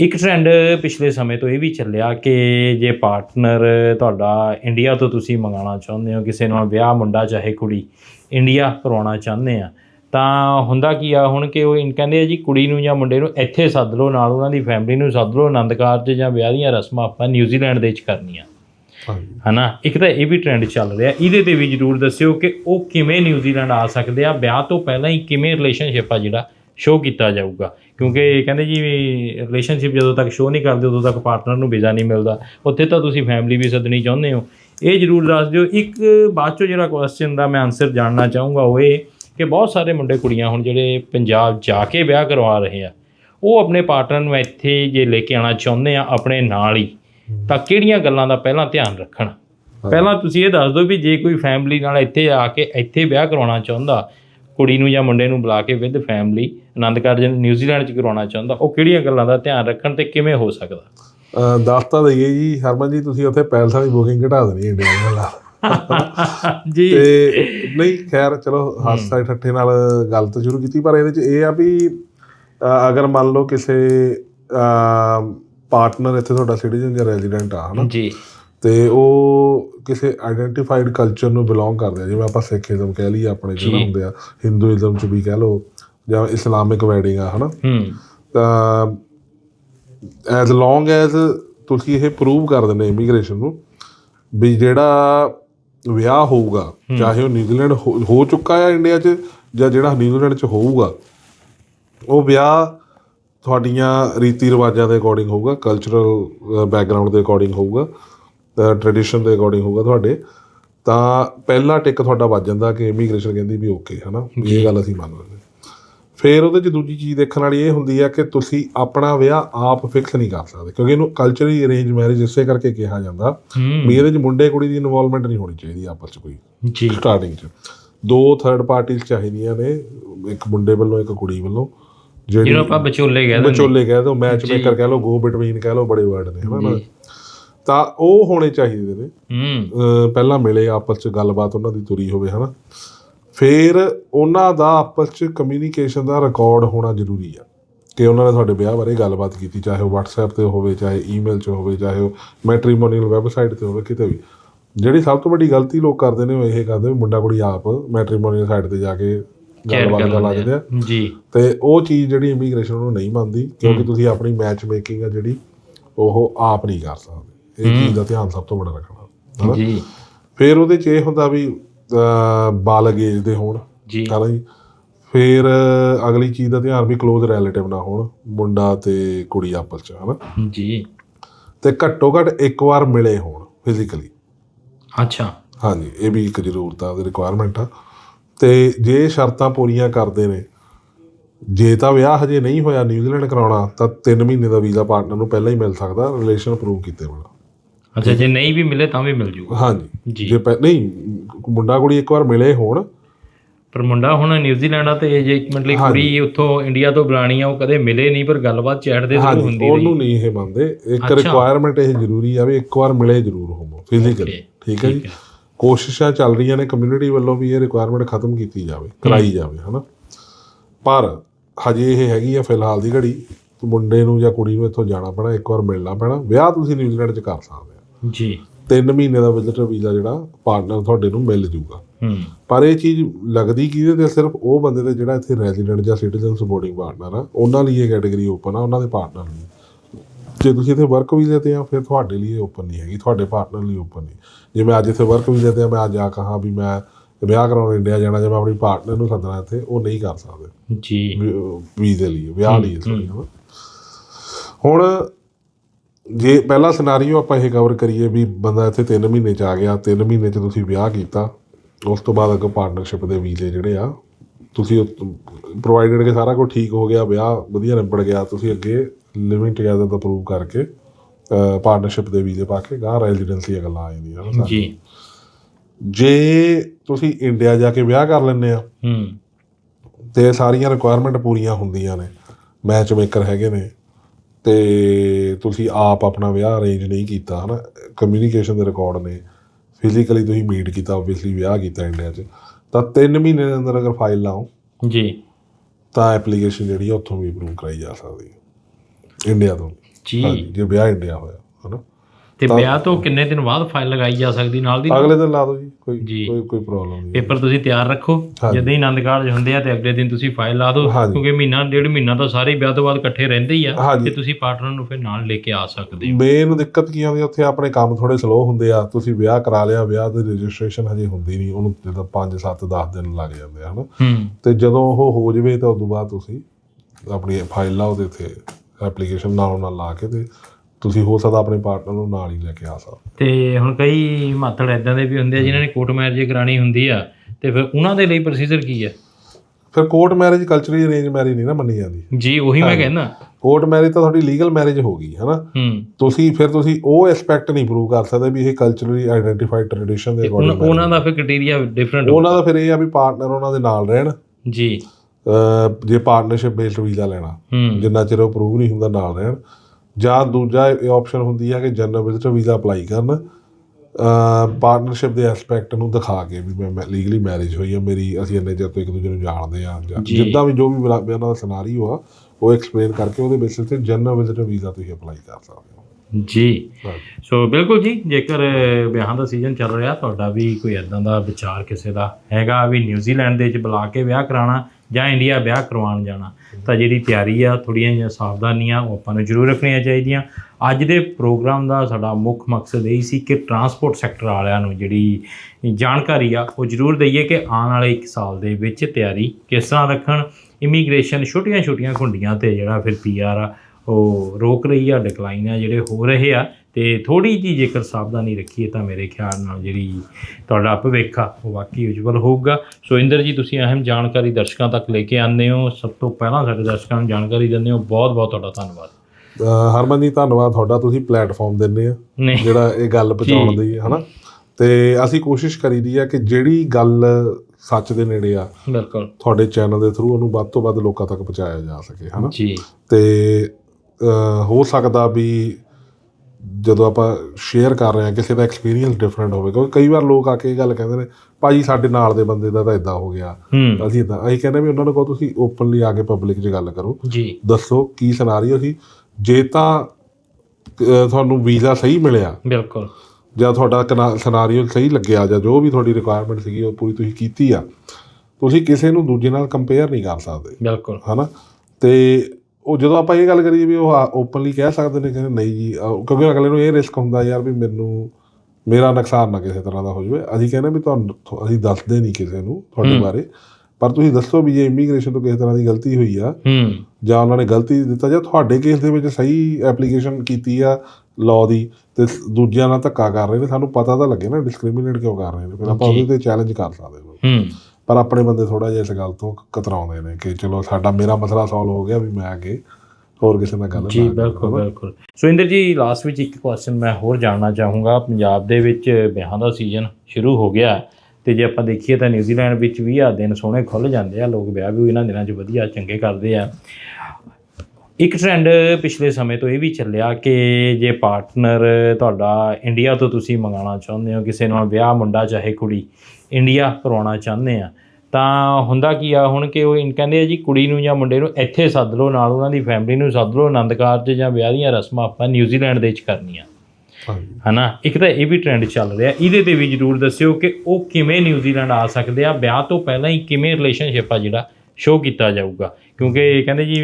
ਇੱਕ ਟ੍ਰੈਂਡ ਪਿਛਲੇ ਸਮੇਂ ਤੋਂ ਇਹ ਵੀ ਚੱਲਿਆ ਕਿ ਜੇ ਪਾਰਟਨਰ ਤੁਹਾਡਾ ਇੰਡੀਆ ਤੋਂ ਤੁਸੀਂ ਮੰਗਾਉਣਾ ਚਾਹੁੰਦੇ ਹੋ ਕਿਸੇ ਨਾਲ ਵਿਆਹ ਮੁੰਡਾ ਚਾਹੇ ਕੁੜੀ ਇੰਡੀਆ ਕਰਵਾਉਣਾ ਚਾਹੁੰਦੇ ਆ। ਤਾਂ ਹੁੰਦਾ ਕੀ ਆ ਹੁਣ ਕਿ ਉਹ ਕਹਿੰਦੇ ਆ ਜੀ ਕੁੜੀ ਨੂੰ ਜਾਂ ਮੁੰਡੇ ਨੂੰ ਇੱਥੇ ਸੱਦ ਲਓ ਨਾਲ ਉਹਨਾਂ ਦੀ ਫੈਮਿਲੀ ਨੂੰ ਸੱਦ ਲਓ ਆਨੰਦ ਕਾਰਜ ਜਾਂ ਵਿਆਹ ਦੀਆਂ ਰਸਮਾਂ ਆਪਾਂ ਨਿਊਜ਼ੀਲੈਂਡ ਦੇ ਵਿੱਚ ਕਰਨੀਆਂ। ਹਨਾ? ਇੱਕ ਤਾਂ ਇਹ ਵੀ ਟ੍ਰੈਂਡ ਚੱਲ ਰਿਹਾ ਇਹਦੇ ਤੇ ਵੀ ਜਰੂਰ ਦੱਸਿਓ ਕਿ ਉਹ ਕਿਵੇਂ ਨਿਊਜ਼ੀਲੈਂਡ ਆ ਸਕਦੇ ਆ। ਵਿਆਹ ਤੋਂ ਪਹਿਲਾਂ ਹੀ ਕਿਵੇਂ ਰਿਲੇਸ਼ਨਸ਼ਿਪ ਆ ਜਿਹੜਾ ਸ਼ੋਅ ਕੀਤਾ ਜਾਊਗਾ। ਕਿਉਂਕਿ ਕਹਿੰਦੇ ਜੀ ਰਿਲੇਸ਼ਨਸ਼ਿਪ ਜਦੋਂ ਤੱਕ ਸ਼ੋਅ ਨਹੀਂ ਕਰਦੇ ਉਦੋਂ ਤੱਕ ਪਾਰਟਨਰ ਨੂੰ ਵੀਜ਼ਾ ਨਹੀਂ ਮਿਲਦਾ। ਉੱਥੇ ਤਾਂ ਤੁਸੀਂ ਫੈਮਿਲੀ ਵੀ ਸੱਦਣੀ ਚਾਹੁੰਦੇ ਹੋ। ਇਹ ਜਰੂਰ ਦੱਸ ਦਿਓ। ਇੱਕ ਬਾਅਦ ਚੋਂ ਜਿਹੜਾ ਕੁਐਸਚਨ ਦਾ ਮੈਂ ਆਨਸਰ ਜਾਣਨਾ ਚਾਹੂੰਗਾ ਉਹ ਇਹ ਕਿ ਬਹੁਤ ਸਾਰੇ ਮੁੰਡੇ ਕੁੜੀਆਂ ਹੁਣ ਜਿਹੜੇ ਪੰਜਾਬ ਜਾ ਕੇ ਵਿਆਹ ਕਰਵਾ ਰਹੇ ਆ ਉਹ ਆਪਣੇ ਪਾਰਟਨਰ ਨੂੰ ਇੱਥੇ ਜੇ ਲੈ ਕੇ ਆਉਣਾ ਚਾਹੁੰਦੇ ਆ ਆਪਣੇ ਨਾਲ ਹੀ ਤਾਂ ਕਿਹੜੀਆਂ ਗੱਲਾਂ ਦਾ ਪਹਿਲਾਂ ਧਿਆਨ ਰੱਖਣ? ਪਹਿਲਾਂ ਤੁਸੀਂ ਇਹ ਦੱਸ ਦਿਓ ਵੀ ਜੇ ਕੋਈ ਫੈਮਿਲੀ ਨਾਲ ਇੱਥੇ ਆ ਕੇ ਇੱਥੇ ਵਿਆਹ ਕਰਵਾਉਣਾ ਚਾਹੁੰਦਾ ਕੁੜੀ ਨੂੰ ਜਾਂ ਮੁੰਡੇ ਨੂੰ ਬੁਲਾ ਕੇ with family Anand Karaj New Zealand 'ਚ ਕਰਵਾਉਣਾ ਚਾਹੁੰਦਾ ਉਹ ਕਿਹੜੀਆਂ ਗੱਲਾਂ ਦਾ ਧਿਆਨ ਰੱਖਣ ਤੇ ਕਿਵੇਂ ਹੋ ਸਕਦਾ? ਅਹ ਦੱਸ ਤਾਂ ਦਈਏ ਜੀ ਹਰਮਨ ਜੀ ਤੁਸੀਂ ਉੱਥੇ ਪੈਲਸਾਂ ਦੀ ਬੁਕਿੰਗ ਘਟਾ ਦੇਣੀ ਇੰਡੀਆ ਨਾਲ। ਜੀ। ਤੇ ਨਹੀਂ ਖੈਰ ਚਲੋ ਹਾਸਾ ਠੱਠੇ ਨਾਲ ਗੱਲ ਤਾਂ ਸ਼ੁਰੂ ਕੀਤੀ ਪਰ ਇਹਦੇ ਚ ਇਹ ਆ ਵੀ ਅਗਰ ਮੰਨ ਲਓ ਕਿਸੇ ਪਾਰਟਨਰ ਇੱਥੇ ਤੁਹਾਡਾ ਸਿਟੀਜ਼ਨ ਜਾਂ ਰੈਜ਼ੀਡੈਂਟ ਆ ਹਨਾ? ਜੀ। ਤੇ ਉਹ ਕਿਸੇ ਆਇਡੈਂਟੀਫਾਈਡ ਕਲਚਰ ਨੂੰ ਬਿਲੋਂਗ ਕਰਦੇ ਆ ਜਿਵੇਂ ਆਪਾਂ ਸਿੱਖੀਜ਼ਮ ਕਹਿ ਲਈਏ ਆਪਣੇ ਜਿਹੜਾ ਹੁੰਦੇ ਆ ਹਿੰਦੂਇਜ਼ਮ ਚ ਵੀ ਕਹਿ ਲਓ ਜਾਂ ਇਸਲਾਮਿਕ ਵੈਡਿੰਗ ਆ ਹਨਾ? ਹੂੰ। ਤਾਂ ਐਜ਼ ਲੌਂਗ ਐਜ਼ ਤੁਸੀਂ ਇਹ ਪ੍ਰੂਵ ਕਰ ਦਿੰਦੇ ਇਮੀਗ੍ਰੇਸ਼ਨ ਨੂੰ ਵੀ ਜਿਹੜਾ ਵਿਆਹ ਹੋਊਗਾ ਚਾਹੇ ਉਹ ਨਿਊਜ਼ੀਲੈਂਡ ਹੋ ਹੋ ਚੁੱਕਾ ਹੈ ਇੰਡੀਆ 'ਚ ਜਾਂ ਜਿਹੜਾ ਨਿਊਜ਼ੀਲੈਂਡ 'ਚ ਹੋਊਗਾ ਉਹ ਵਿਆਹ ਤੁਹਾਡੀਆਂ ਰੀਤੀ ਰਿਵਾਜਾਂ ਦੇ ਅਕੋਰਡਿੰਗ ਹੋਊਗਾ ਕਲਚਰਲ ਬੈਕਗ੍ਰਾਉਂਡ ਦੇ ਅਕੋਰਡਿੰਗ ਹੋਊਗਾ ਟ੍ਰੈਡੀਸ਼ਨ ਦੇ ਅਕੋਰਡਿੰਗ ਹੋਊਗਾ ਤੁਹਾਡੇ ਤਾਂ ਪਹਿਲਾ ਟਿਕ ਤੁਹਾਡਾ ਵੱਜ ਜਾਂਦਾ ਕਿ ਇਮੀਗ੍ਰੇਸ਼ਨ ਕਹਿੰਦੀ ਵੀ ਓਕੇ ਹਨਾ? ਵੀ ਇਹ ਗੱਲ ਅਸੀਂ ਮੰਨ ਲੈਂਦੇ ਫਿਰ ਉਹਦੇ 'ਚ ਦੂਜੀ ਚੀਜ਼ ਦੇਖਣ ਵਾਲੀ ਇਹ ਹੁੰਦੀ ਹੈ ਕਿ ਤੁਸੀਂ ਆਪਣਾ ਵਿਆਹ ਆਪ ਫਿਕਸ ਨਹੀਂ ਕਰ ਸਕਦੇ ਕਿਉਂਕਿ ਇਹਨੂੰ ਕਲਚਰਲੀ ਅਰੇਂਜ ਮੈਰਿਜ ਇਸੇ ਕਰਕੇ ਕਿਹਾ ਜਾਂਦਾ ਵੀ ਇਹਦੇ 'ਚ ਮੁੰਡੇ ਕੁੜੀ ਦੀ ਇਨਵੋਲਵਮੈਂਟ ਨਹੀਂ ਹੋਣੀ ਚਾਹੀਦੀ ਆਪਸ 'ਚ ਕੋਈ ਜੀ। ਸਟਾਰਟਿੰਗ 'ਚ। ਦੋ ਥਰਡ ਪਾਰਟੀਆਂ ਚਾਹੀਦੀਆਂ ਨੇ ਇੱਕ ਮੁੰਡੇ ਵੱਲੋਂ ਇੱਕ ਕੁੜੀ ਵੱਲੋਂ ਜਿਹੜੀ ਜਿਹਨੂੰ ਆਪਾਂ ਵਿਚੋਲੇ ਕਹਿੰਦੇ ਵਿਚੋਲੇ ਕਹਿ ਦੋ ਮੈਚ ਮੇਕਰ ਕਹਿ ਲਓ ਗੋ ਬਿਟਵੀਨ ਕਹਿ ਲਓ ਬੜੇ ਵਰਡ ਨੇ ਹਨਾ? ਤਾਂ ਉਹ ਹੋਣੇ ਚਾਹੀਦੇ ਨੇ। ਪਹਿਲਾਂ ਮਿਲੇ ਆਪਸ ਚ ਗੱਲਬਾਤ ਉਹਨਾਂ ਦੀ ਤੁਰੀ ਹੋਵੇ ਹਨਾ? ਫਿਰ ਉਹਨਾਂ ਦਾ ਆਪਸ ਚ ਕਮਿਊਨੀਕੇਸ਼ਨ ਦਾ ਰਿਕਾਰਡ ਹੋਣਾ ਜ਼ਰੂਰੀ ਆ। ਕਿ ਉਹਨਾਂ ਨੇ ਤੁਹਾਡੇ ਵਿਆਹ ਬਾਰੇ ਗੱਲਬਾਤ ਕੀਤੀ ਚਾਹੇ ਉਹ WhatsApp ਤੇ ਹੋਵੇ ਚਾਹੇ ਈਮੇਲ 'ਚ ਹੋਵੇ ਚਾਹੇ ਉਹ ਮੈਟ੍ਰੀਮੋਨੀਅਲ ਵੈਬਸਾਈਟ ਤੇ ਹੋਵੇ ਕਿਤੇ ਵੀ। ਜਿਹੜੀ ਸਭ ਤੋਂ ਵੱਡੀ ਗਲਤੀ ਲੋਕ ਕਰਦੇ ਨੇ ਉਹ ਇਹ ਕਰਦੇ ਵੀ ਮੁੰਡਾ ਕੁੜੀ ਆਪ ਮੈਟ੍ਰੀਮੋਨੀਅਲ ਸਾਈਟ ਤੇ ਜਾ ਕੇ ਗੱਲਬਾਤ ਕਰਨ ਲੱਗ ਜਾਂਦੇ ਆ। ਜੀ। ਤੇ ਉਹ ਚੀਜ਼ ਜਿਹੜੀ ਇਮੀਗ੍ਰੇਸ਼ਨ ਨੂੰ ਨਹੀਂ ਮੰਨਦੀ ਕਿਉਂਕਿ ਤੁਸੀਂ ਆਪਣੀ ਮੈਚ ਮੇਕਿੰਗ ਆ ਜਿਹੜੀ ਉਹ ਆਪ ਨਹੀਂ ਕਰ ਸਕਦੇ। ਇਹ ਚੀਜ਼ ਦਾ ਧਿਆਨ ਸਭ ਤੋਂ ਵੱਡਾ ਰੱਖਣਾ। ਜੀ। ਫਿਰ ਉਹਦੇ ਚ ਇਹ ਹੁੰਦਾ ਵੀ ਬਾਲਗ ਏਜ ਦੇ ਹੋਣ ਜੀ। ਹਨਾ ਜੀ? ਫਿਰ ਅਗਲੀ ਚੀਜ਼ ਦਾ ਧਿਆਨ ਵੀ ক্লোਜ਼ ਰਿਲੇਟਿਵ ਨਾ ਹੋਣ ਮੁੰਡਾ ਤੇ ਕੁੜੀ ਆਪਸ ਚ ਹਨਾ? ਜੀ। ਤੇ ਘੱਟੋ ਘੱਟ ਇੱਕ ਵਾਰ ਮਿਲੇ ਹੋਣ ਫਿਜ਼ੀਕਲੀ ਅੱਛਾ। ਹਾਂਜੀ ਇਹ ਵੀ ਇੱਕ ਜ਼ਰੂਰਤ ਆ ਉਹਦੀ ਰਿਕੁਆਇਰਮੈਂਟ ਆ। ਤੇ ਜੇ ਸ਼ਰਤਾਂ ਪੂਰੀਆਂ ਕਰਦੇ ਨੇ ਜੇ ਤਾਂ ਵਿਆਹ ਹਜੇ ਨਹੀਂ ਹੋਇਆ ਨਿਊਜ਼ੀਲੈਂਡ ਕਰਾਉਣਾ ਤਾਂ 3 ਮਹੀਨੇ ਦਾ ਵੀਜ਼ਾ ਪਾਰਟਨਰ ਨੂੰ ਪਹਿਲਾਂ ਹੀ ਮਿਲ ਸਕਦਾ ਰਿਲੇਸ਼ਨ ਪ੍ਰੂਵ ਕੀਤੇ ਬਿਨਾਂ ਅੱਛਾ ਜੇ ਨਹੀਂ ਵੀ ਮਿਲੇ ਤਾਂ ਵੀ ਮਿਲ ਜੂਗਾ। ਹਾਂਜੀ। ਜੀ। ਪਹਿ- ਨਹੀਂ ਮੁੰਡਾ ਕੁੜੀ ਇੱਕ ਵਾਰ ਮਿਲੇ ਹੋਣ। ਪਰ ਮੁੰਡਾ ਹੁਣ ਨਿਊਜ਼ੀਲੈਂਡ ਆ ਤੇ ਜੇ ਇੱਕ ਮਿੰਟ ਲਈ ਕੁੜੀ ਉੱਥੋਂ ਇੰਡੀਆ ਤੋਂ ਬੁਲਾਣੀ ਆ ਉਹ ਕਦੇ ਮਿਲੇ ਨਹੀਂ ਪਰ ਗੱਲਬਾਤ ਚੈਟ ਦੇ ਥਰੂ ਹਾਂਜੀ ਹੁੰਦੀ ਰਹੀ। ਉਹਨੂੰ ਨਹੀਂ ਇਹ ਮੰਨਦੇ। ਇੱਕ ਰਿਕੁਆਇਰਮੈਂਟ ਇਹ ਜ਼ਰੂਰੀ ਆ ਵੀ ਇੱਕ ਵਾਰ ਮਿਲੇ ਜ਼ਰੂਰ ਹੋਵੋ ਫਿਜ਼ੀਕਲੀ ਠੀਕ ਹੈ ਜੀ? ਕੋਸ਼ਿਸ਼ਾਂ ਚੱਲ ਰਹੀਆਂ ਨੇ ਕਮਿਊਨਿਟੀ ਵੱਲੋਂ ਵੀ ਇਹ ਰਿਕੁਆਇਰਮੈਂਟ ਖਤਮ ਕੀਤੀ ਜਾਵੇ ਕਰਾਈ ਜਾਵੇ ਹਨਾ? ਪਰ ਹਜੇ ਇਹ ਹੈਗੀ ਆ ਫਿਲਹਾਲ ਦੀ ਘੜੀ ਮੁੰਡੇ ਨੂੰ ਜਾਂ ਕੁੜੀ ਨੂੰ ਇੱਥੋਂ ਜਾਣਾ ਪੈਣਾ ਇੱਕ ਵਾਰ ਮਿਲਣਾ ਪੈਣਾ। ਵਿਆਹ ਤੁਸੀਂ ਨਿਊਜ਼ੀਲੈਂਡ 'ਚ ਕਰ ਸਕਦੇ ਆ ਜੀ। ਤਿੰਨ ਮਹੀਨੇ ਦਾ ਵਿਜ਼ਟਰ ਵੀਜ਼ਾ ਜਿਹੜਾ ਪਾਰਟਨਰ ਤੁਹਾਡੇ ਨੂੰ ਮਿਲ ਜੂਗਾ। ਹੂੰ। ਪਰ ਇਹ ਚੀਜ਼ ਲੱਗਦੀ ਕਿਹਦੇ ਤੇ ਸਿਰਫ ਉਹ ਬੰਦੇ ਤੇ ਜਿਹੜਾ ਇੱਥੇ ਰੈਜ਼ੀਡੈਂਟ ਜਾਂ ਸਿਟੀਜ਼ਨ ਸਪੋਰਟਿੰਗ ਪਾਰਟਨਰ ਆ ਉਹਨਾਂ ਲਈ ਇਹ ਕੈਟਾਗਰੀ ਓਪਨ ਆ ਉਹਨਾਂ ਦੇ ਪਾਰਟਨਰ ਲਈ। ਜੇ ਤੁਸੀਂ ਇੱਥੇ ਵਰਕ ਵੀਜ਼ੇ ਤੇ ਆ ਫਿਰ ਤੁਹਾਡੇ ਲਈ ਓਪਨ ਨਹੀਂ ਹੈਗੀ ਤੁਹਾਡੇ ਪਾਰਟਨਰ ਲਈ ਓਪਨ ਨਹੀਂ। ਜੇ ਮੈਂ ਅੱਜ ਇੱਥੇ ਵਰਕ ਵੀਜ਼ੇ ਤੇ ਆ ਮੈਂ ਅੱਜ ਆ ਕਹਾ ਵੀ ਮੈਂ ਵਿਆਹ ਕਰਾਉਣ ਇੰਡੀਆ ਜਾਣਾ ਜਾਂ ਮੈਂ ਆਪਣੀ ਪਾਰਟਨਰ ਨੂੰ ਸੱਦਣਾ ਇੱਥੇ ਉਹ ਨਹੀਂ ਕਰ ਸਕਦੇ। ਜੀ। ਵੀਜ਼ੇ ਲਈ ਵਿਆਹ ਲਈ ਹੁਣ ਜੇ ਪਹਿਲਾ ਸਿਨੈਰੀਓ ਆਪਾਂ ਇਹ ਕਵਰ ਕਰੀਏ ਵੀ ਬੰਦਾ ਇੱਥੇ 3 ਮਹੀਨੇ ਚ ਆ ਗਿਆ 3 ਮਹੀਨੇ ਚ ਤੁਸੀਂ ਵਿਆਹ ਕੀਤਾ ਉਸ ਤੋਂ ਬਾਅਦ ਅੱਗੇ ਪਾਰਟਨਰਸ਼ਿਪ ਦੇ ਵੀਜ਼ੇ ਜਿਹੜੇ ਆ ਤੁਸੀਂ ਪ੍ਰੋਵਾਈਡਡ ਕਿ ਸਾਰਾ ਕੁਝ ਠੀਕ ਹੋ ਗਿਆ ਵਿਆਹ ਵਧੀਆ ਨਿਬੜ ਗਿਆ ਤੁਸੀਂ ਅੱਗੇ ਲਿਵਿੰਗ ਟੁਗੇਦਰ ਦਾ ਪ੍ਰੂਵ ਕਰਕੇ ਪਾਰਟਨਰਸ਼ਿਪ ਦੇ ਵੀਜ਼ੇ ਪਾ ਕੇ ਗਾਂ ਰੈਜ਼ੀਡੈਂਸੀ ਦੀਆਂ ਗੱਲਾਂ ਆ ਹਨ ਸਾਰੀਆਂ। ਜੀ ਜੇ ਤੁਸੀਂ ਇੰਡੀਆ ਜਾ ਕੇ ਵਿਆਹ ਕਰ ਲੈਂਦੇ ਆ ਹੂੰ ਤੇ ਸਾਰੀਆਂ ਰਿਕੁਆਇਰਮੈਂਟ ਪੂਰੀਆਂ ਹੁੰਦੀਆਂ ਨੇ ਮੈਚ ਮੇਕਰ ਹੈਗੇ ਨੇ ਤੇ ਤੁਸੀਂ ਆਪ ਆਪਣਾ ਵਿਆਹ ਅਰੇਂਜ ਨਹੀਂ ਕੀਤਾ ਹਨਾ? ਕਮਿਊਨੀਕੇਸ਼ਨ ਦੇ ਰਿਕਾਰਡ ਨੇ। ਫਿਜ਼ੀਕਲੀ ਤੁਸੀਂ ਮੀਟ ਕੀਤਾ ਆਬਵੀਅਸਲੀ ਵਿਆਹ ਕੀਤਾ ਇੰਡੀਆ 'ਚ। ਤਾਂ 3 ਮਹੀਨੇ ਦੇ ਅੰਦਰ ਅਗਰ ਫਾਈਲ ਲਾਓ ਜੀ। ਤਾਂ ਐਪਲੀਕੇਸ਼ਨ ਜਿਹੜੀ ਆ ਉੱਥੋਂ ਵੀ ਅਪਰੂਵ ਕਰਾਈ ਜਾ ਸਕਦੀ ਹੈ। ਇੰਡੀਆ ਤੋਂ। ਜੀ। ਜੇ ਵਿਆਹ ਇੰਡੀਆ ਹੋਇਆ ਹਨਾ? ਤੇ ਵਿਆਹ ਤੋਂ ਕਿੰਨੇ ਦਿਨ ਬਾਅਦ ਫਾਈਲ ਲਗਾਈ ਜਾ ਸਕਦੀ ਨਾਲ ਦੀ ਅਗਲੇ ਦਿਨ ਲਾ ਦਿਓ ਜੀ ਕੋਈ। ਕੋਈ ਕੋਈ ਪ੍ਰੋਬਲਮ ਨਹੀਂ ਪੇਪਰ ਤੁਸੀਂ ਤਿਆਰ ਰੱਖੋ। ਜਦੋਂ ਹੀ ਆਨੰਦ ਕਾਰਜ ਹੁੰਦੇ ਆ ਤੇ ਅਗਲੇ ਦਿਨ ਤੁਸੀਂ ਫਾਈਲ ਲਾ ਦਿਓ। ਕਿਉਂਕਿ ਮਹੀਨਾ ਡੇਢ ਮਹੀਨਾ ਤਾਂ ਸਾਰੇ ਵਿਆਹ ਤੋਂ ਬਾਅਦ ਇਕੱਠੇ ਰਹਿੰਦੇ ਹੀ ਆ। ਤੇ ਤੁਸੀਂ ਪਾਰਟਨਰ ਨੂੰ ਫਿਰ ਨਾਲ ਲੈ ਕੇ ਆ ਸਕਦੇ ਹੋ ਮੇਨ ਦਿੱਕਤ ਕੀ ਆਉਂਦੀ ਉੱਥੇ ਆਪਣੇ ਕੰਮ ਥੋੜੇ ਸਲੋ ਹੁੰਦੇ ਆ ਤੁਸੀਂ ਵਿਆਹ ਕਰਾ ਲਿਆ ਵਿਆਹ ਦੀ ਰਜਿਸਟ੍ਰੇਸ਼ਨ ਹਜੇ ਹੁੰਦੀ ਨਹੀਂ ਉਹਨੂੰ ਜਿੱਦਾਂ 5 7 10 ਦਿਨ ਲੱਗ ਜਾਂਦੇ ਆ ਹਨਾ ਹੂੰ ਤੇ ਜਦੋਂ ਉਹ ਹੋ ਜਵੇ ਤਾਂ ਉਦੋਂ ਬਾਅਦ ਤੁਸੀਂ ਆਪਣੀ ਫਾਈਲ ਲਾਓ ਤੇ ਇੱਥੇ ਐਪਲੀਕੇਸ਼ਨ ਨਾਲੋਂ ਨਾਲ ਲਾ ਕੇ ਤੇ ਤੁਸੀਂ ਹੋ ਸਕਦਾ ਆਪਣੇ ਪਾਰਟਨਰ ਨੂੰ ਨਾਲ ਹੀ ਲੈ ਕੇ ਆ ਸਕਦੇ। ਤੇ ਹੁਣ ਕਈ ਮਾਤੜ ਇਦਾਂ ਦੇ ਵੀ ਹੁੰਦੇ ਆ ਜਿਨ੍ਹਾਂ ਨੇ ਕੋਰਟ ਮੈਰਿਜ ਕਰਾਣੀ ਹੁੰਦੀ ਆ ਤੇ ਫਿਰ ਉਹਨਾਂ ਦੇ ਲਈ ਪ੍ਰੋਸੀਜਰ ਕੀ ਹੈ ਫਿਰ court marriage culturally arrange marriage ਨਹੀਂ ਨਾ ਮੰਨੀ ਜਾਂਦੀ। ਜੀ ਉਹੀ ਮੈਂ ਕਹਿੰਦਾ। ਕੋਰਟ ਮੈਰਿਜ ਤਾਂ ਤੁਹਾਡੀ ਲੀਗਲ ਮੈਰਿਜ ਹੋ ਗਈ ਹੈ ਨਾ ਹੂੰ। ਤੁਸੀਂ ਫਿਰ ਤੁਸੀਂ ਉਹ ਐਸਪੈਕਟ ਨਹੀਂ ਪ੍ਰੂਵ ਕਰ ਸਕਦੇ ਵੀ ਇਹ ਕਲਚਰਲੀ ਆਈਡੈਂਟੀਫਾਈਡ ਟ੍ਰੈਡੀਸ਼ਨ ਦੇ ਅਕੋਰਡਿੰਗ ਉਹਨਾਂ ਦਾ ਫਿਰ ਕ੍ਰਾਈਟੇਰੀਆ ਡਿਫਰੈਂਟ ਉਹਨਾਂ ਦਾ ਫਿਰ ਇਹ ਆ ਵੀ ਪਾਰਟਨਰ ਉਹਨਾਂ ਦੇ ਨਾਲ ਰਹਿਣ। ਜੀ। ਜੇ ਪਾਰਟਨਰਸ਼ਿਪ ਬੇਸਡ ਵੀਜ਼ਾ ਲੈਣਾ ਜਿੰਨਾ ਚਿਰ ਉਹ ਪ੍ਰੂਵ ਨਹੀਂ ਹੁੰਦਾ ਨਾਲ ਰਹਿਣ। ਜਾਂ ਦੂਜਾ ਇਹ ਆਪਸ਼ਨ ਹੁੰਦੀ ਹੈ ਕਿ ਜਨਰਲ ਵਿਜ਼ਟਰ ਵੀਜ਼ਾ ਅਪਲਾਈ ਕਰਨ ਪਾਰਟਨਰਸ਼ਿਪ ਦੇ ਐਸਪੈਕਟ ਨੂੰ ਦਿਖਾ ਕੇ ਵੀ ਮੈਂ ਲੀਗਲੀ ਮੈਰਿਜ ਹੋਈ ਹੈ ਮੇਰੀ ਅਸੀਂ ਇੰਨੇ ਚਿਰ ਤੋਂ ਇੱਕ ਦੂਜੇ ਨੂੰ ਜਾਣਦੇ ਆ। ਜਿੱਦਾਂ ਵੀ ਜੋ ਵੀ ਮੇਰਾ- ਮੇਰਾ ਦਾ ਸਿਨਾਰੀਓ ਆ ਉਹ ਐਕਸਪਲੇਨ ਕਰਕੇ ਉਹਦੇ ਬੇਸਿਸ ਤੇ ਜਨਰਲ ਵਿਜ਼ਿਟਰ ਵੀਜ਼ਾ ਤੁਸੀਂ ਅਪਲਾਈ ਕਰ ਸਕਦੇ ਹੋ ਜੀ। ਸੋ ਬਿਲਕੁਲ ਜੀ ਜੇਕਰ ਵਿਆਹਾਂ ਦਾ ਸੀਜ਼ਨ ਚੱਲ ਰਿਹਾ ਤੁਹਾਡਾ ਵੀ ਕੋਈ ਐਦਾਂ ਦਾ ਵਿਚਾਰ ਕਿਸੇ ਦਾ ਹੈਗਾ ਵੀ ਨਿਊਜ਼ੀਲੈਂਡ ਦੇ ਵਿੱਚ ਬੁਲਾ ਕੇ ਵਿਆਹ ਕਰਾਉਣਾ ਜਾਂ ਇੰਡੀਆ ਵਿਆਹ ਕਰਵਾਉਣ ਜਾਣਾ, ਤਾਂ ਜਿਹੜੀ ਤਿਆਰੀ ਆ ਥੋੜੀਆਂ ਜਿਹੀਆਂ ਸਾਵਧਾਨੀਆਂ ਉਹ ਆਪਾਂ ਨੂੰ ਜ਼ਰੂਰ ਰੱਖਣੀਆਂ ਚਾਹੀਦੀਆਂ। ਅੱਜ ਦੇ ਪ੍ਰੋਗਰਾਮ ਦਾ ਸਾਡਾ ਮੁੱਖ ਮਕਸਦ ਇਹ ਸੀ ਕਿ ਟਰਾਂਸਪੋਰਟ ਸੈਕਟਰ ਵਾਲਿਆਂ ਨੂੰ ਜਿਹੜੀ ਜਾਣਕਾਰੀ ਆ, ਉਹ ਜ਼ਰੂਰ ਦਈਏ ਕਿ ਆਉਣ ਵਾਲੇ 1 ਸਾਲ ਦੇ ਵਿੱਚ ਤਿਆਰੀ ਕਿਸ ਤਰ੍ਹਾਂ ਰੱਖਣ, ਇਮੀਗ੍ਰੇਸ਼ਨ ਛੋਟੀਆਂ-ਛੋਟੀਆਂ ਖੁੰਡੀਆਂ ਤੇ ਜਿਹੜਾ ਫਿਰ ਪੀਆਰ ਆ, ਉਹ ਰੋਕ ਰਹੀ ਆ ਡਿਕਲਾਈਨ ਆ ਜਿਹੜੇ ਹੋ ਰਹੇ ਆ। ਤੇ ਥੋੜੀ ਜੀ ਜੇਕਰ ਸਾਵਧਾਨੀ ਰੱਖੀਏ ਤਾਂ ਮੇਰੇ ਖਿਆਲ ਨਾਲ ਜਿਹੜੀ ਤੁਹਾਡਾ ਭਵਿੱਖ ਆ ਉਹ ਵਾਕਈ ਉਜਵਲ ਹੋਊਗਾ। ਸੋ ਇੰਦਰ ਜੀ ਤੁਸੀਂ ਅਹਿਮ ਜਾਣਕਾਰੀ ਦਰਸ਼ਕਾਂ ਤੱਕ ਲੈ ਕੇ ਆਉਂਦੇ ਹੋ। ਸਭ ਤੋਂ ਪਹਿਲਾਂ ਸਾਡੇ ਦਰਸ਼ਕਾਂ ਨੂੰ ਜਾਣਕਾਰੀ ਦਿੰਦੇ ਹੋ। ਬਹੁਤ ਬਹੁਤ ਤੁਹਾਡਾ ਧੰਨਵਾਦ। ਹਰਮਨ ਜੀ ਧੰਨਵਾਦ ਤੁਹਾਡਾ। ਤੁਸੀਂ ਪਲੇਟਫਾਰਮ ਦਿੰਦੇ ਆ ਜਿਹੜਾ ਇਹ ਗੱਲ ਪਹੁੰਚਾਉਣ ਦੀ ਹਨਾ? ਤੇ ਅਸੀਂ ਕੋਸ਼ਿਸ਼ ਕਰੀਦੀ ਆ ਕਿ ਜਿਹੜੀ ਗੱਲ ਸੱਚ ਦੇ ਨੇੜੇ ਆ ਬਿਲਕੁਲ। ਤੁਹਾਡੇ ਚੈਨਲ ਦੇ ਥਰੂ ਉਹਨੂੰ ਵੱਧ ਤੋਂ ਵੱਧ ਲੋਕਾਂ ਤੱਕ ਪਹੁੰਚਾਇਆ ਜਾ ਸਕੇ ਹਨਾ? ਜੀ। ਤੇ ਹੋ ਸਕਦਾ ਵੀ ਜਦੋਂ ਆਪਾਂ ਸ਼ੇਅਰ ਕਰ ਰਹੇ ਹਾਂ ਕਿਸੇ ਦਾ ਐਕਸਪੀਰੀਅੰਸ ਡਿਫਰੈਂਟ ਹੋਵੇ ਕਿਉਂਕਿ ਕਈ ਵਾਰ ਲੋਕ ਆ ਕੇ ਇਹ ਗੱਲ ਕਹਿੰਦੇ ਨੇ ਭਾਜੀ ਸਾਡੇ ਨਾਲ ਦੇ ਬੰਦੇ ਦਾ ਤਾਂ ਇਦਾਂ ਹੋ ਗਿਆ। ਅਸੀਂ ਇਦਾਂ ਅਸੀਂ ਕਹਿੰਦੇ ਵੀ ਉਹਨਾਂ ਨੂੰ ਕਹੋ ਤੁਸੀਂ ਓਪਨਲੀ ਆ ਕੇ ਪਬਲਿਕ 'ਚ ਗੱਲ ਕਰੋ। ਜੀ। ਦੱਸੋ ਕੀ ਸਿਨਾਰੀਓ ਸੀ। ਜੇ ਤਾਂ ਤੁਹਾਨੂੰ ਵੀਜ਼ਾ ਸਹੀ ਮਿਲਿਆ ਬਿਲਕੁਲ। ਜਾਂ ਤੁਹਾਡਾ ਸਿਨਾਰੀਓ ਸਹੀ ਲੱਗਿਆ ਜਾਂ ਜੋ ਵੀ ਤੁਹਾਡੀ ਰਿਕੁਆਇਰਮੈਂਟ ਸੀਗੀ ਉਹ ਪੂਰੀ ਤੁਸੀਂ ਕੀਤੀ ਆ ਤੁਸੀਂ ਕਿਸੇ ਨੂੰ ਦੂਜੇ ਨਾਲ ਕੰਪੇਅਰ ਨਹੀਂ ਕਰ ਸਕਦੇ। ਬਿਲਕੁਲ। ਹਨਾ? ਤੇ ਉਹ ਜਦੋਂ ਆਪਾਂ ਇਹ ਗੱਲ ਕਰੀਏ ਵੀ ਉਹ ਓਪਨਲੀ ਕਹਿ ਸਕਦੇ ਨੇ ਕਹਿੰਦੇ ਨਹੀਂ ਜੀ ਕਿਉਂਕਿ ਅਗਲੇ ਨੂੰ ਇਹ ਰਿਸਕ ਹੁੰਦਾ ਯਾਰ ਵੀ ਮੈਨੂੰ ਮੇਰਾ ਨੁਕਸਾਨ ਨਾ ਕਿਸੇ ਤਰ੍ਹਾਂ ਦਾ ਹੋ ਜਾਵੇ। ਅਸੀਂ ਕਹਿੰਦੇ ਵੀ ਤੁਹਾਨੂੰ ਅਸੀਂ ਦੱਸਦੇ ਨਹੀਂ ਕਿਸੇ ਨੂੰ ਤੁਹਾਡੇ। ਬਾਰੇ। ਪਰ ਤੁਸੀਂ ਦੱਸੋ ਵੀ ਜੇ ਇਮੀਗ੍ਰੇਸ਼ਨ ਤੋਂ ਕਿਸੇ ਤਰ੍ਹਾਂ ਦੀ ਗਲਤੀ ਹੋਈ ਆ ਹੂੰ। ਜਾਂ ਉਹਨਾਂ ਨੇ ਗਲਤੀ ਦਿੱਤਾ ਜਾਂ ਤੁਹਾਡੇ ਕੇਸ ਦੇ ਵਿੱਚ ਸਹੀ ਐਪਲੀਕੇਸ਼ਨ ਕੀਤੀ ਆ ਲਾਅ ਦੀ ਤੇ ਦੂਜਿਆਂ ਨਾਲ ਧੱਕਾ ਕਰ ਰਹੇ ਨੇ ਸਾਨੂੰ ਪਤਾ ਤਾਂ ਲੱਗੇ ਨਾ ਡਿਸਕ੍ਰਿਮੀਨੇਟ ਕਿਉਂ ਕਰ ਰਹੇ ਨੇ। ਫਿਰ ਆਪਾਂ। ਉਹਦੇ ਤੇ ਚੈਲੰਜ ਕਰ ਸਕਦੇ ਹਾਂ। ਹੂੰ। ਪਰ ਆਪਣੇ ਬੰਦੇ ਥੋੜਾ ਜਿਹਾ ਇਸ ਗੱਲ ਤੋਂ ਕਤਰਾਉਂਦੇ ਨੇ ਕਿ ਚਲੋ ਸਾਡਾ ਮੇਰਾ ਮਸਲਾ ਸੋਲਵ ਹੋ ਗਿਆ ਵੀ ਮੈਂ ਅੱਗੇ ਹੋਰ ਕਿਸੇ ਨਾਲ ਗੱਲ ਜੀ ਬਿਲਕੁਲ? ਬਿਲਕੁਲ। ਸੋ ਇੰਦਰ ਜੀ ਲਾਸਟ ਵਿੱਚ ਇੱਕ ਕੁਐਸਚਨ ਮੈਂ ਹੋਰ ਜਾਣਨਾ ਚਾਹੂੰਗਾ। ਪੰਜਾਬ ਦੇ ਵਿੱਚ ਵਿਆਹਾਂ ਦਾ ਸੀਜ਼ਨ ਸ਼ੁਰੂ ਹੋ ਗਿਆ ਤੇ ਜੇ ਆਪਾਂ ਦੇਖੀਏ ਤਾਂ ਨਿਊਜ਼ੀਲੈਂਡ ਵਿੱਚ ਵੀ ਆ ਦਿਨ ਸੋਹਣੇ ਖੁੱਲ ਜਾਂਦੇ ਆ ਲੋਕ ਵਿਆਹ ਵੀ ਇਹਨਾਂ ਦਿਨਾਂ 'ਚ ਵਧੀਆ ਚੰਗੇ ਕਰਦੇ ਆ। ਇੱਕ ਟ੍ਰੈਂਡ ਪਿਛਲੇ ਸਮੇਂ ਤੋਂ ਇਹ ਵੀ ਚੱਲਿਆ ਕਿ ਜੇ ਪਾਰਟਨਰ ਤੁਹਾਡਾ ਇੰਡੀਆ ਤੋਂ ਤੁਸੀਂ ਮੰਗਾਉਣਾ ਚਾਹੁੰਦੇ ਹੋ ਕਿਸੇ ਨਾਲ ਵਿਆਹ ਮੁੰਡਾ ਚਾਹੇ ਕੁੜੀ ਇੰਡੀਆ ਕਰਵਾਉਣਾ ਚਾਹੁੰਦੇ ਆ। ਤਾਂ ਹੁੰਦਾ ਕੀ ਆ ਹੁਣ ਕਿ ਉਹ ਕਹਿੰਦੇ ਆ ਜੀ ਕੁੜੀ ਨੂੰ ਜਾਂ ਮੁੰਡੇ ਨੂੰ ਇੱਥੇ ਸੱਦ ਲਓ ਨਾਲ ਉਹਨਾਂ ਦੀ ਫੈਮਿਲੀ ਨੂੰ ਸੱਦ ਲਓ ਆਨੰਦ ਕਾਰਜ ਜਾਂ ਵਿਆਹ ਦੀਆਂ ਰਸਮਾਂ ਆਪਾਂ ਨਿਊਜ਼ੀਲੈਂਡ ਦੇ ਵਿੱਚ ਕਰਨੀਆਂ। ਹਨਾ? ਇੱਕ ਤਾਂ ਇਹ ਵੀ ਟ੍ਰੈਂਡ ਚੱਲ ਰਿਹਾ। ਇਹਦੇ ਤੇ ਵੀ ਜਰੂਰ ਦੱਸਿਓ ਕਿ ਉਹ ਕਿਵੇਂ ਨਿਊਜ਼ੀਲੈਂਡ ਆ ਸਕਦੇ ਆ। ਵਿਆਹ ਤੋਂ ਪਹਿਲਾਂ ਹੀ ਕਿਵੇਂ ਰਿਲੇਸ਼ਨਸ਼ਿਪ ਆ ਜਿਹੜਾ ਸ਼ੋਅ ਕੀਤਾ ਜਾਊਗਾ। ਕਿਉਂਕਿ ਕਹਿੰਦੇ ਜੀ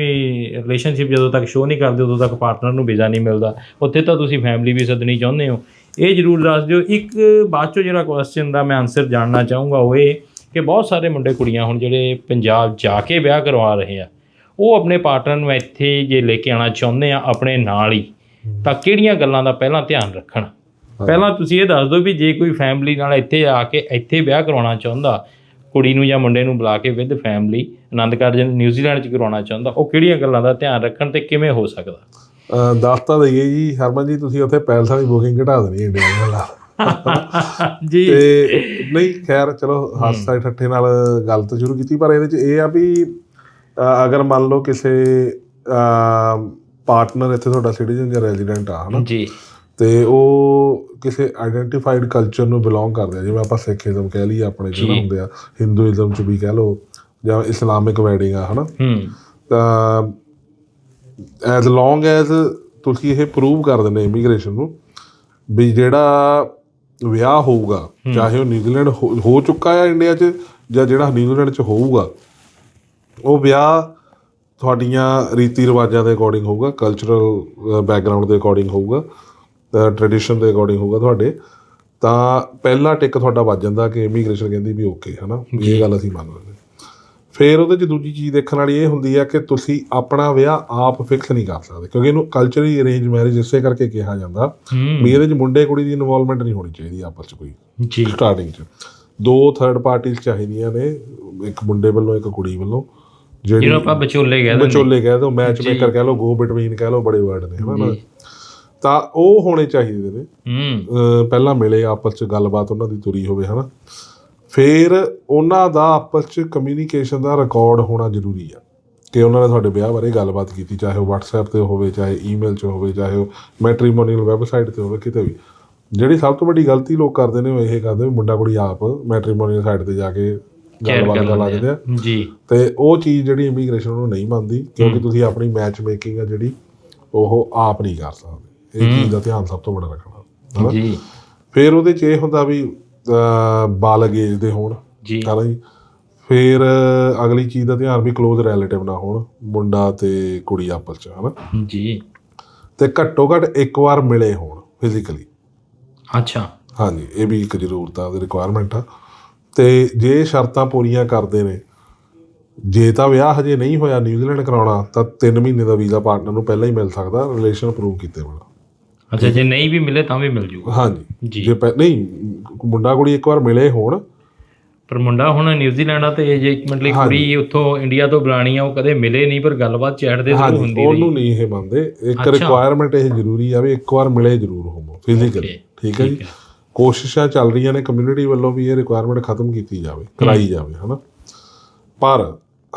ਰਿਲੇਸ਼ਨਸ਼ਿਪ ਜਦੋਂ ਤੱਕ ਸ਼ੋਅ ਨਹੀਂ ਕਰਦੇ ਉਦੋਂ ਤੱਕ ਪਾਰਟਨਰ ਨੂੰ ਵੀਜ਼ਾ ਨਹੀਂ ਮਿਲਦਾ। ਉੱਥੇ ਤਾਂ ਤੁਸੀਂ ਫੈਮਿਲੀ ਵੀ ਸੱਦਣੀ ਚਾਹੁੰਦੇ ਹੋ। ਇਹ ਜਰੂਰ ਦੱਸ ਦਿਓ। ਇੱਕ ਬਾਅਦ ਚੋਂ ਜਿਹੜਾ ਕੁਐਸਚਨ ਦਾ ਮੈਂ ਆਨਸਰ ਜਾਣਨਾ ਚਾਹੂੰਗਾ ਉਹ ਇਹ ਕਿ ਬਹੁਤ ਸਾਰੇ ਮੁੰਡੇ ਕੁੜੀਆਂ ਹੁਣ ਜਿਹੜੇ ਪੰਜਾਬ ਜਾ ਕੇ ਵਿਆਹ ਕਰਵਾ ਰਹੇ ਆ ਉਹ ਆਪਣੇ ਪਾਰਟਨਰ ਨੂੰ ਇੱਥੇ ਜੇ ਲੈ ਕੇ ਆਉਣਾ ਚਾਹੁੰਦੇ ਆ ਆਪਣੇ ਨਾਲ ਹੀ ਤਾਂ ਕਿਹੜੀਆਂ ਗੱਲਾਂ ਦਾ ਪਹਿਲਾਂ ਧਿਆਨ ਰੱਖਣ? ਪਹਿਲਾਂ ਤੁਸੀਂ ਇਹ ਦੱਸ ਦਿਓ ਵੀ ਜੇ ਕੋਈ ਫੈਮਿਲੀ ਨਾਲ ਇੱਥੇ ਆ ਕੇ ਇੱਥੇ ਵਿਆਹ ਕਰਵਾਉਣਾ ਚਾਹੁੰਦਾ ਕੁੜੀ ਨੂੰ ਜਾਂ ਮੁੰਡੇ ਨੂੰ ਬੁਲਾ ਕੇ with family Anand Karaj New Zealand 'ਚ ਕਰਵਾਉਣਾ ਚਾਹੁੰਦਾ ਉਹ ਕਿਹੜੀਆਂ ਗੱਲਾਂ ਦਾ ਧਿਆਨ ਰੱਖਣ ਤੇ ਕਿਵੇਂ ਹੋ ਸਕਦਾ? ਅਹ ਦੱਸ ਤਾਂ ਦਈਏ ਜੀ। ਹਰਮਨ ਜੀ ਤੁਸੀਂ ਉੱਥੇ ਪੈਲਸਾਂ ਦੀ ਬੁਕਿੰਗ ਘਟਾ ਦੇਣੀ ਇੰਡੀਆ ਨਾਲ ਜੀ। ਤੇ ਨਹੀਂ ਖੈਰ ਚਲੋ ਹਾਸਾ ਠੱਠੇ ਨਾਲ ਗੱਲ ਤਾਂ ਸ਼ੁਰੂ ਕੀਤੀ ਪਰ ਇਹਦੇ ਚ ਇਹ ਆ ਵੀ ਅਗਰ ਮੰਨ ਲਓ ਕਿਸੇ ਪਾਰਟਨਰ ਇੱਥੇ ਤੁਹਾਡਾ ਸਿਟੀਜ਼ਨ ਜਾਂ ਰੈਜ਼ੀਡੈਂਟ ਆ ਹਨਾ? ਜੀ। ਤੇ ਉਹ ਕਿਸੇ ਆਇਡੈਂਟੀਫਾਈਡ ਕਲਚਰ ਨੂੰ ਬਿਲੋਂਗ ਕਰਦੇ ਆ ਜਿਵੇਂ ਆਪਾਂ ਸਿੱਖੀਜ਼ਮ ਕਹਿ ਲਈਏ ਆਪਣੇ ਜਿਹੜਾ। ਹੁੰਦੇ ਆ ਹਿੰਦੂਇਜ਼ਮ ਚ ਵੀ ਕਹਿ ਲਓ ਜਾਂ ਇਸਲਾਮਿਕ ਵੈਡਿੰਗ ਆ ਹਨਾ? ਹੂੰ। ਤਾਂ ਐਜ਼ ਲੌਂਗ ਐਜ਼ ਤੁਸੀਂ ਇਹ ਪ੍ਰੂਵ ਕਰ ਦਿੰਦੇ ਇਮੀਗ੍ਰੇਸ਼ਨ ਨੂੰ ਵੀ ਜਿਹੜਾ ਵਿਆਹ ਹੋਊਗਾ ਚਾਹੇ ਉਹ ਨਿਊਜ਼ੀਲੈਂਡ ਹੋ ਹੋ ਚੁੱਕਾ ਹੈ ਇੰਡੀਆ 'ਚ ਜਾਂ ਜਿਹੜਾ ਨਿਊਜ਼ੀਲੈਂਡ 'ਚ ਹੋਊਗਾ ਉਹ ਵਿਆਹ ਤੁਹਾਡੀਆਂ ਰੀਤੀ ਰਿਵਾਜਾਂ ਦੇ ਅਕੋਰਡਿੰਗ ਹੋਊਗਾ ਕਲਚਰਲ ਬੈਕਗ੍ਰਾਉਂਡ ਦੇ ਅਕੋਰਡਿੰਗ ਹੋਊਗਾ ਟ੍ਰੈਡੀਸ਼ਨ ਦੇ ਅਕੋਰਡਿੰਗ ਹੋਊਗਾ ਤੁਹਾਡੇ ਤਾਂ ਪਹਿਲਾ ਟਿਕ ਤੁਹਾਡਾ ਵੱਜ ਜਾਂਦਾ ਕਿ ਇਮੀਗ੍ਰੇਸ਼ਨ ਕਹਿੰਦੀ ਵੀ ਓਕੇ ਹਨਾ? ਵੀ ਇਹ ਗੱਲ ਅਸੀਂ ਮੰਨ ਲੈਂਦੇ ਫਿਰ ਉਹਦੇ 'ਚ ਦੂਜੀ ਚੀਜ਼ ਦੇਖਣ ਵਾਲੀ ਇਹ ਹੁੰਦੀ ਆ ਕਿ ਤੁਸੀਂ ਆਪਣਾ ਵਿਆਹ ਆਪ ਫਿਕਸ ਨਹੀਂ ਕਰ ਸਕਦੇ ਕਿਉਂਕਿ ਇਹਨੂੰ ਕਲਚਰਲੀ ਅਰੇਂਜ ਮੈਰਿਜ ਇਸੇ ਕਰਕੇ ਕਿਹਾ ਜਾਂਦਾ ਹੂੰ। ਵੀ ਇਹਦੇ 'ਚ ਮੁੰਡੇ ਕੁੜੀ ਦੀ ਇਨਵੋਲਵਮੈਂਟ ਨਹੀਂ ਹੋਣੀ ਚਾਹੀਦੀ ਆਪਸ 'ਚ ਕੋਈ ਜੀ। ਸਟਾਰਟਿੰਗ 'ਚ। ਦੋ ਥਰਡ ਪਾਰਟੀਆਂ ਚਾਹੀਦੀਆਂ ਨੇ ਇੱਕ ਮੁੰਡੇ ਵੱਲੋਂ ਇੱਕ ਕੁੜੀ ਵੱਲੋਂ ਜਿਹੜੀ ਜਿਹਨੂੰ ਆਪਾਂ ਵਿਚੋਲੇ ਕਹਿੰਦੇ ਵਿਚੋਲੇ ਕਹਿ ਦੋ ਮੈਚ। ਮੇਕਰ ਕਹਿ ਲਓ ਗੋ ਬਿਟਵੀਨ ਕਹਿ ਲਓ ਬੜੇ ਵਰਡ ਨੇ ਹਨਾ। ਤਾਂ ਉਹ ਹੋਣੇ ਚਾਹੀਦੇ ਨੇ। ਹੂੰ। ਪਹਿਲਾਂ ਮਿਲੇ ਆਪਸ ਚ ਗੱਲਬਾਤ ਉਹਨਾਂ ਦੀ ਤੁਰੀ ਹੋਵੇ ਹਨਾ? ਫਿਰ ਉਹਨਾਂ ਦਾ ਆਪਸ ਚ ਕਮਿਊਨੀਕੇਸ਼ਨ ਦਾ ਰਿਕਾਰਡ ਹੋਣਾ ਜ਼ਰੂਰੀ ਆ ਕਿ ਉਹਨਾਂ ਨੇ ਤੁਹਾਡੇ ਵਿਆਹ ਬਾਰੇ ਗੱਲਬਾਤ ਕੀਤੀ ਚਾਹੇ ਉਹ WhatsApp ਤੇ ਹੋਵੇ ਚਾਹੇ ਈਮੇਲ 'ਚ ਹੋਵੇ ਚਾਹੇ ਉਹ ਮੈਟ੍ਰੀਮੋਨੀਅਲ ਵੈਬਸਾਈਟ ਤੇ ਹੋਵੇ ਕਿਤੇ ਵੀ। ਜਿਹੜੀ ਸਭ ਤੋਂ ਵੱਡੀ ਗਲਤੀ ਲੋਕ ਕਰਦੇ ਨੇ ਉਹ ਇਹ ਕਰਦੇ ਵੀ ਮੁੰਡਾ ਕੁੜੀ ਆਪ ਮੈਟ੍ਰੀਮੋਨੀਅਲ ਸਾਈਟ ਤੇ ਜਾ ਕੇ ਗੱਲਬਾਤ ਕਰ ਕਰਨ ਲੱਗ ਲੈਂਦੇ ਜਾਂਦੇ ਆ। ਜੀ। ਤੇ ਉਹ ਚੀਜ਼ ਜਿਹੜੀ ਇਮੀਗ੍ਰੇਸ਼ਨ ਨੂੰ ਨਹੀਂ ਮੰਨਦੀ ਕਿਉਂਕਿ ਤੁਸੀਂ ਆਪਣੀ ਮੈਚ ਮੇਕਿੰਗ ਆ ਜਿਹੜੀ ਉਹ ਆਪ ਨਹੀਂ ਕਰ ਸਕਦੇ। ਇਹ ਚੀਜ਼ ਦਾ ਧਿਆਨ ਸਭ ਤੋਂ ਬੜਾ ਰੱਖਣਾ। ਜੀ। ਫਿਰ ਉਹਦੇ ਚ ਇਹ ਹੁੰਦਾ ਵੀ ਬਾਲਗ ਏਜ ਦੇ ਹੋਣ ਜੀ। ਹਨਾ ਜੀ? ਫਿਰ ਅਗਲੀ ਚੀਜ਼ ਦਾ ਧਿਆਨ ਵੀ ক্লোਜ਼ ਰਿਲੇਟਿਵ ਨਾ ਹੋਣ ਮੁੰਡਾ ਤੇ ਕੁੜੀ ਆਪਸ ਚ ਹਨਾ? ਜੀ। ਤੇ ਘੱਟੋ ਘੱਟ ਇੱਕ ਵਾਰ ਮਿਲੇ ਹੋਣ ਫਿਜ਼ੀਕਲੀ ਅੱਛਾ। ਹਾਂਜੀ ਇਹ ਵੀ ਇੱਕ ਜ਼ਰੂਰਤ ਆ ਉਹਦੀ ਰਿਕੁਆਇਰਮੈਂਟ ਆ। ਤੇ ਜੇ ਸ਼ਰਤਾਂ ਪੂਰੀਆਂ ਕਰਦੇ ਨੇ ਜੇ ਤਾਂ ਵਿਆਹ ਹਜੇ ਨਹੀਂ ਹੋਇਆ ਨਿਊਜ਼ੀਲੈਂਡ ਕਰਾਉਣਾ ਤਾਂ 3 ਮਹੀਨੇ ਦਾ ਵੀਜ਼ਾ ਪਾਰਟਨਰ ਨੂੰ ਪਹਿਲਾਂ ਹੀ ਮਿਲ ਸਕਦਾ ਰਿਲੇਸ਼ਨ ਪ੍ਰੂਵ ਕੀਤੇ ਬਿਨਾਂ ਅੱਛਾ ਜੇ ਨਹੀਂ ਵੀ ਮਿਲੇ ਤਾਂ ਵੀ ਮਿਲ ਜੂਗਾ। ਹਾਂਜੀ। ਜੀ। ਪਹਿ- ਨਹੀਂ ਮੁੰਡਾ ਕੁੜੀ ਇੱਕ ਵਾਰ ਮਿਲੇ ਹੋਣ। ਪਰ ਮੁੰਡਾ ਹੁਣ ਨਿਊਜ਼ੀਲੈਂਡ ਆ ਤੇ ਜੇ ਇੱਕ ਮਿੰਟ ਲਈ ਕੁੜੀ ਉੱਥੋਂ ਇੰਡੀਆ ਤੋਂ ਬੁਲਾਣੀ ਆ ਉਹ ਕਦੇ ਮਿਲੇ ਨਹੀਂ ਪਰ ਗੱਲਬਾਤ ਚੈਟ ਦੇ ਥਰੂ ਹਾਂਜੀ ਹੁੰਦੀ ਉਹਨੂੰ ਨਹੀਂ ਇਹ ਮੰਨਦੇ। ਇੱਕ ਰਿਕੁਆਇਰਮੈਂਟ ਇਹ ਜ਼ਰੂਰੀ ਆ ਵੀ ਇੱਕ ਵਾਰ ਮਿਲੇ ਜ਼ਰੂਰ ਹੋਵੋ ਫਿਜ਼ੀਕਲੀ ਠੀਕ ਹੈ ਜੀ? ਹੈ। ਕੋਸ਼ਿਸ਼ਾਂ ਚੱਲ ਰਹੀਆਂ ਨੇ ਕਮਿਊਨਿਟੀ ਵੱਲੋਂ ਵੀ ਇਹ ਰਿਕੁਆਇਰਮੈਂਟ ਖਤਮ ਕੀਤੀ ਜਾਵੇ ਕਰਾਈ ਜਾਵੇ ਹਨਾ? ਪਰ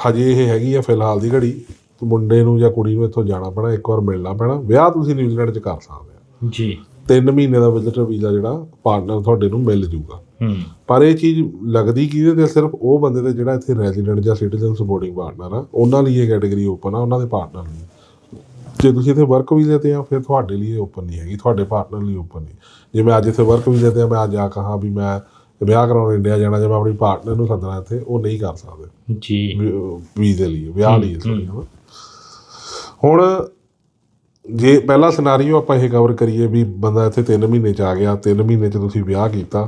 ਹਜੇ ਇਹ ਹੈਗੀ ਆ ਫਿਲਹਾਲ ਦੀ ਘੜੀ ਮੁੰਡੇ ਨੂੰ ਜਾਂ ਕੁੜੀ ਨੂੰ ਇੱਥੋਂ ਜਾਣਾ ਪੈਣਾ ਇੱਕ ਵਾਰ ਮਿਲਣਾ ਪੈਣਾ। ਵਿਆਹ ਤੁਸੀਂ ਨਿਊਜ਼ੀਲੈਂਡ 'ਚ ਕਰ ਸਕਦੇ ਆ ਜੀ। ਤਿੰਨ ਮਹੀਨੇ ਦਾ ਵਿਜ਼ਟਰ ਵੀਜ਼ਾ ਜਿਹੜਾ ਪਾਰਟਨਰ ਤੁਹਾਡੇ ਨੂੰ ਮਿਲ ਜੂਗਾ। ਹੂੰ। ਪਰ ਇਹ ਚੀਜ਼ ਲੱਗਦੀ ਕਿਹਦੇ ਤੇ ਸਿਰਫ ਉਹ ਬੰਦੇ ਤੇ ਜਿਹੜਾ ਇੱਥੇ ਰੈਜ਼ੀਡੈਂਟ ਜਾਂ ਸਿਟੀਜ਼ਨ ਸਪੋਰਟਿੰਗ ਪਾਰਟਨਰ ਆ ਉਹਨਾਂ ਲਈ ਇਹ ਕੈਟਾਗਰੀ ਓਪਨ ਆ ਉਹਨਾਂ ਦੇ ਪਾਰਟਨਰ ਲਈ। ਜੇ ਤੁਸੀਂ ਇੱਥੇ ਵਰਕ ਵੀਜ਼ੇ ਤੇ ਆ ਫਿਰ ਤੁਹਾਡੇ ਲਈ ਓਪਨ ਨਹੀਂ ਹੈਗੀ ਤੁਹਾਡੇ ਪਾਰਟਨਰ ਲਈ ਓਪਨ ਨਹੀਂ। ਜੇ ਮੈਂ ਅੱਜ ਇੱਥੇ ਵਰਕ ਵੀਜ਼ੇ ਤੇ ਆ ਮੈਂ ਅੱਜ ਆ ਕਹਾ ਵੀ ਮੈਂ ਵਿਆਹ ਕਰਾਉਣ ਇੰਡੀਆ ਜਾਣਾ ਜਾਂ ਮੈਂ ਆਪਣੀ ਪਾਰਟਨਰ ਨੂੰ ਸੱਦਣਾ ਇੱਥੇ ਉਹ ਨਹੀਂ ਕਰ ਸਕਦੇ। ਜੀ। ਵੀਜ਼ੇ ਲਈ ਵਿਆਹ ਲਈ ਹੁਣ ਜੇ ਪਹਿਲਾ ਸਿਨੈਰੀਓ ਆਪਾਂ ਇਹ ਕਵਰ ਕਰੀਏ ਵੀ ਬੰਦਾ ਇੱਥੇ 3 ਮਹੀਨੇ ਚ ਆ ਗਿਆ 3 ਮਹੀਨੇ ਚ ਤੁਸੀਂ ਵਿਆਹ ਕੀਤਾ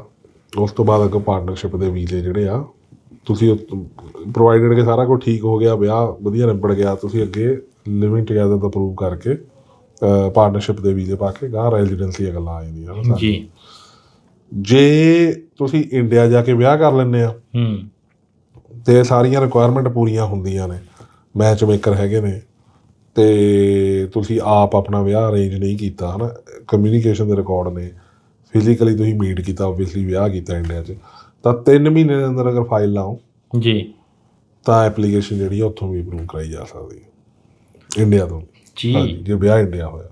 ਉਸ ਤੋਂ ਬਾਅਦ ਅੱਗੇ ਪਾਰਟਨਰਸ਼ਿਪ ਦੇ ਵੀਜ਼ੇ ਜਿਹੜੇ ਆ ਤੁਸੀਂ ਪ੍ਰੋਵਾਈਡਡ ਕਿ ਸਾਰਾ ਕੁਝ ਠੀਕ ਹੋ ਗਿਆ ਵਿਆਹ ਵਧੀਆ ਨਿਬੜ ਗਿਆ ਤੁਸੀਂ ਅੱਗੇ ਲਿਵਿੰਗ ਟੁਗੇਦਰ ਦਾ ਪ੍ਰੂਵ ਕਰਕੇ ਪਾਰਟਨਰਸ਼ਿਪ ਦੇ ਵੀਜ਼ੇ ਪਾ ਕੇ ਗਾਂ ਰੈਜ਼ੀਡੈਂਸੀ ਦੀਆਂ ਗੱਲਾਂ ਆ ਹਨਾ ਸਾਰੀਆਂ। ਜੀ ਜੇ ਤੁਸੀਂ ਇੰਡੀਆ ਜਾ ਕੇ ਵਿਆਹ ਕਰ ਲੈਂਦੇ ਆ ਹੂੰ ਤੇ ਸਾਰੀਆਂ ਰਿਕੁਆਇਰਮੈਂਟ ਪੂਰੀਆਂ ਹੁੰਦੀਆਂ ਨੇ ਮੈਚ ਮੇਕਰ ਹੈਗੇ ਨੇ ਤੇ ਤੁਸੀਂ ਆਪ ਆਪਣਾ ਵਿਆਹ ਅਰੇਂਜ ਨਹੀਂ ਕੀਤਾ ਹਨਾ? ਕਮਿਊਨੀਕੇਸ਼ਨ ਦੇ ਰਿਕਾਰਡ ਨੇ। ਫਿਜ਼ੀਕਲੀ ਤੁਸੀਂ ਮੀਟ ਕੀਤਾ ਆਬਵੀਅਸਲੀ ਵਿਆਹ ਕੀਤਾ ਇੰਡੀਆ 'ਚ। ਤਾਂ 3 ਮਹੀਨੇ ਦੇ ਅੰਦਰ ਅਗਰ ਫਾਈਲ ਲਾਓ ਜੀ। ਤਾਂ ਐਪਲੀਕੇਸ਼ਨ ਜਿਹੜੀ ਆ ਉੱਥੋਂ ਵੀ ਅਪਰੂਵ ਕਰਾਈ ਜਾ ਸਕਦੀ ਹੈ। ਇੰਡੀਆ ਤੋਂ। ਜੀ। ਜੇ ਵਿਆਹ ਇੰਡੀਆ ਹੋਇਆ।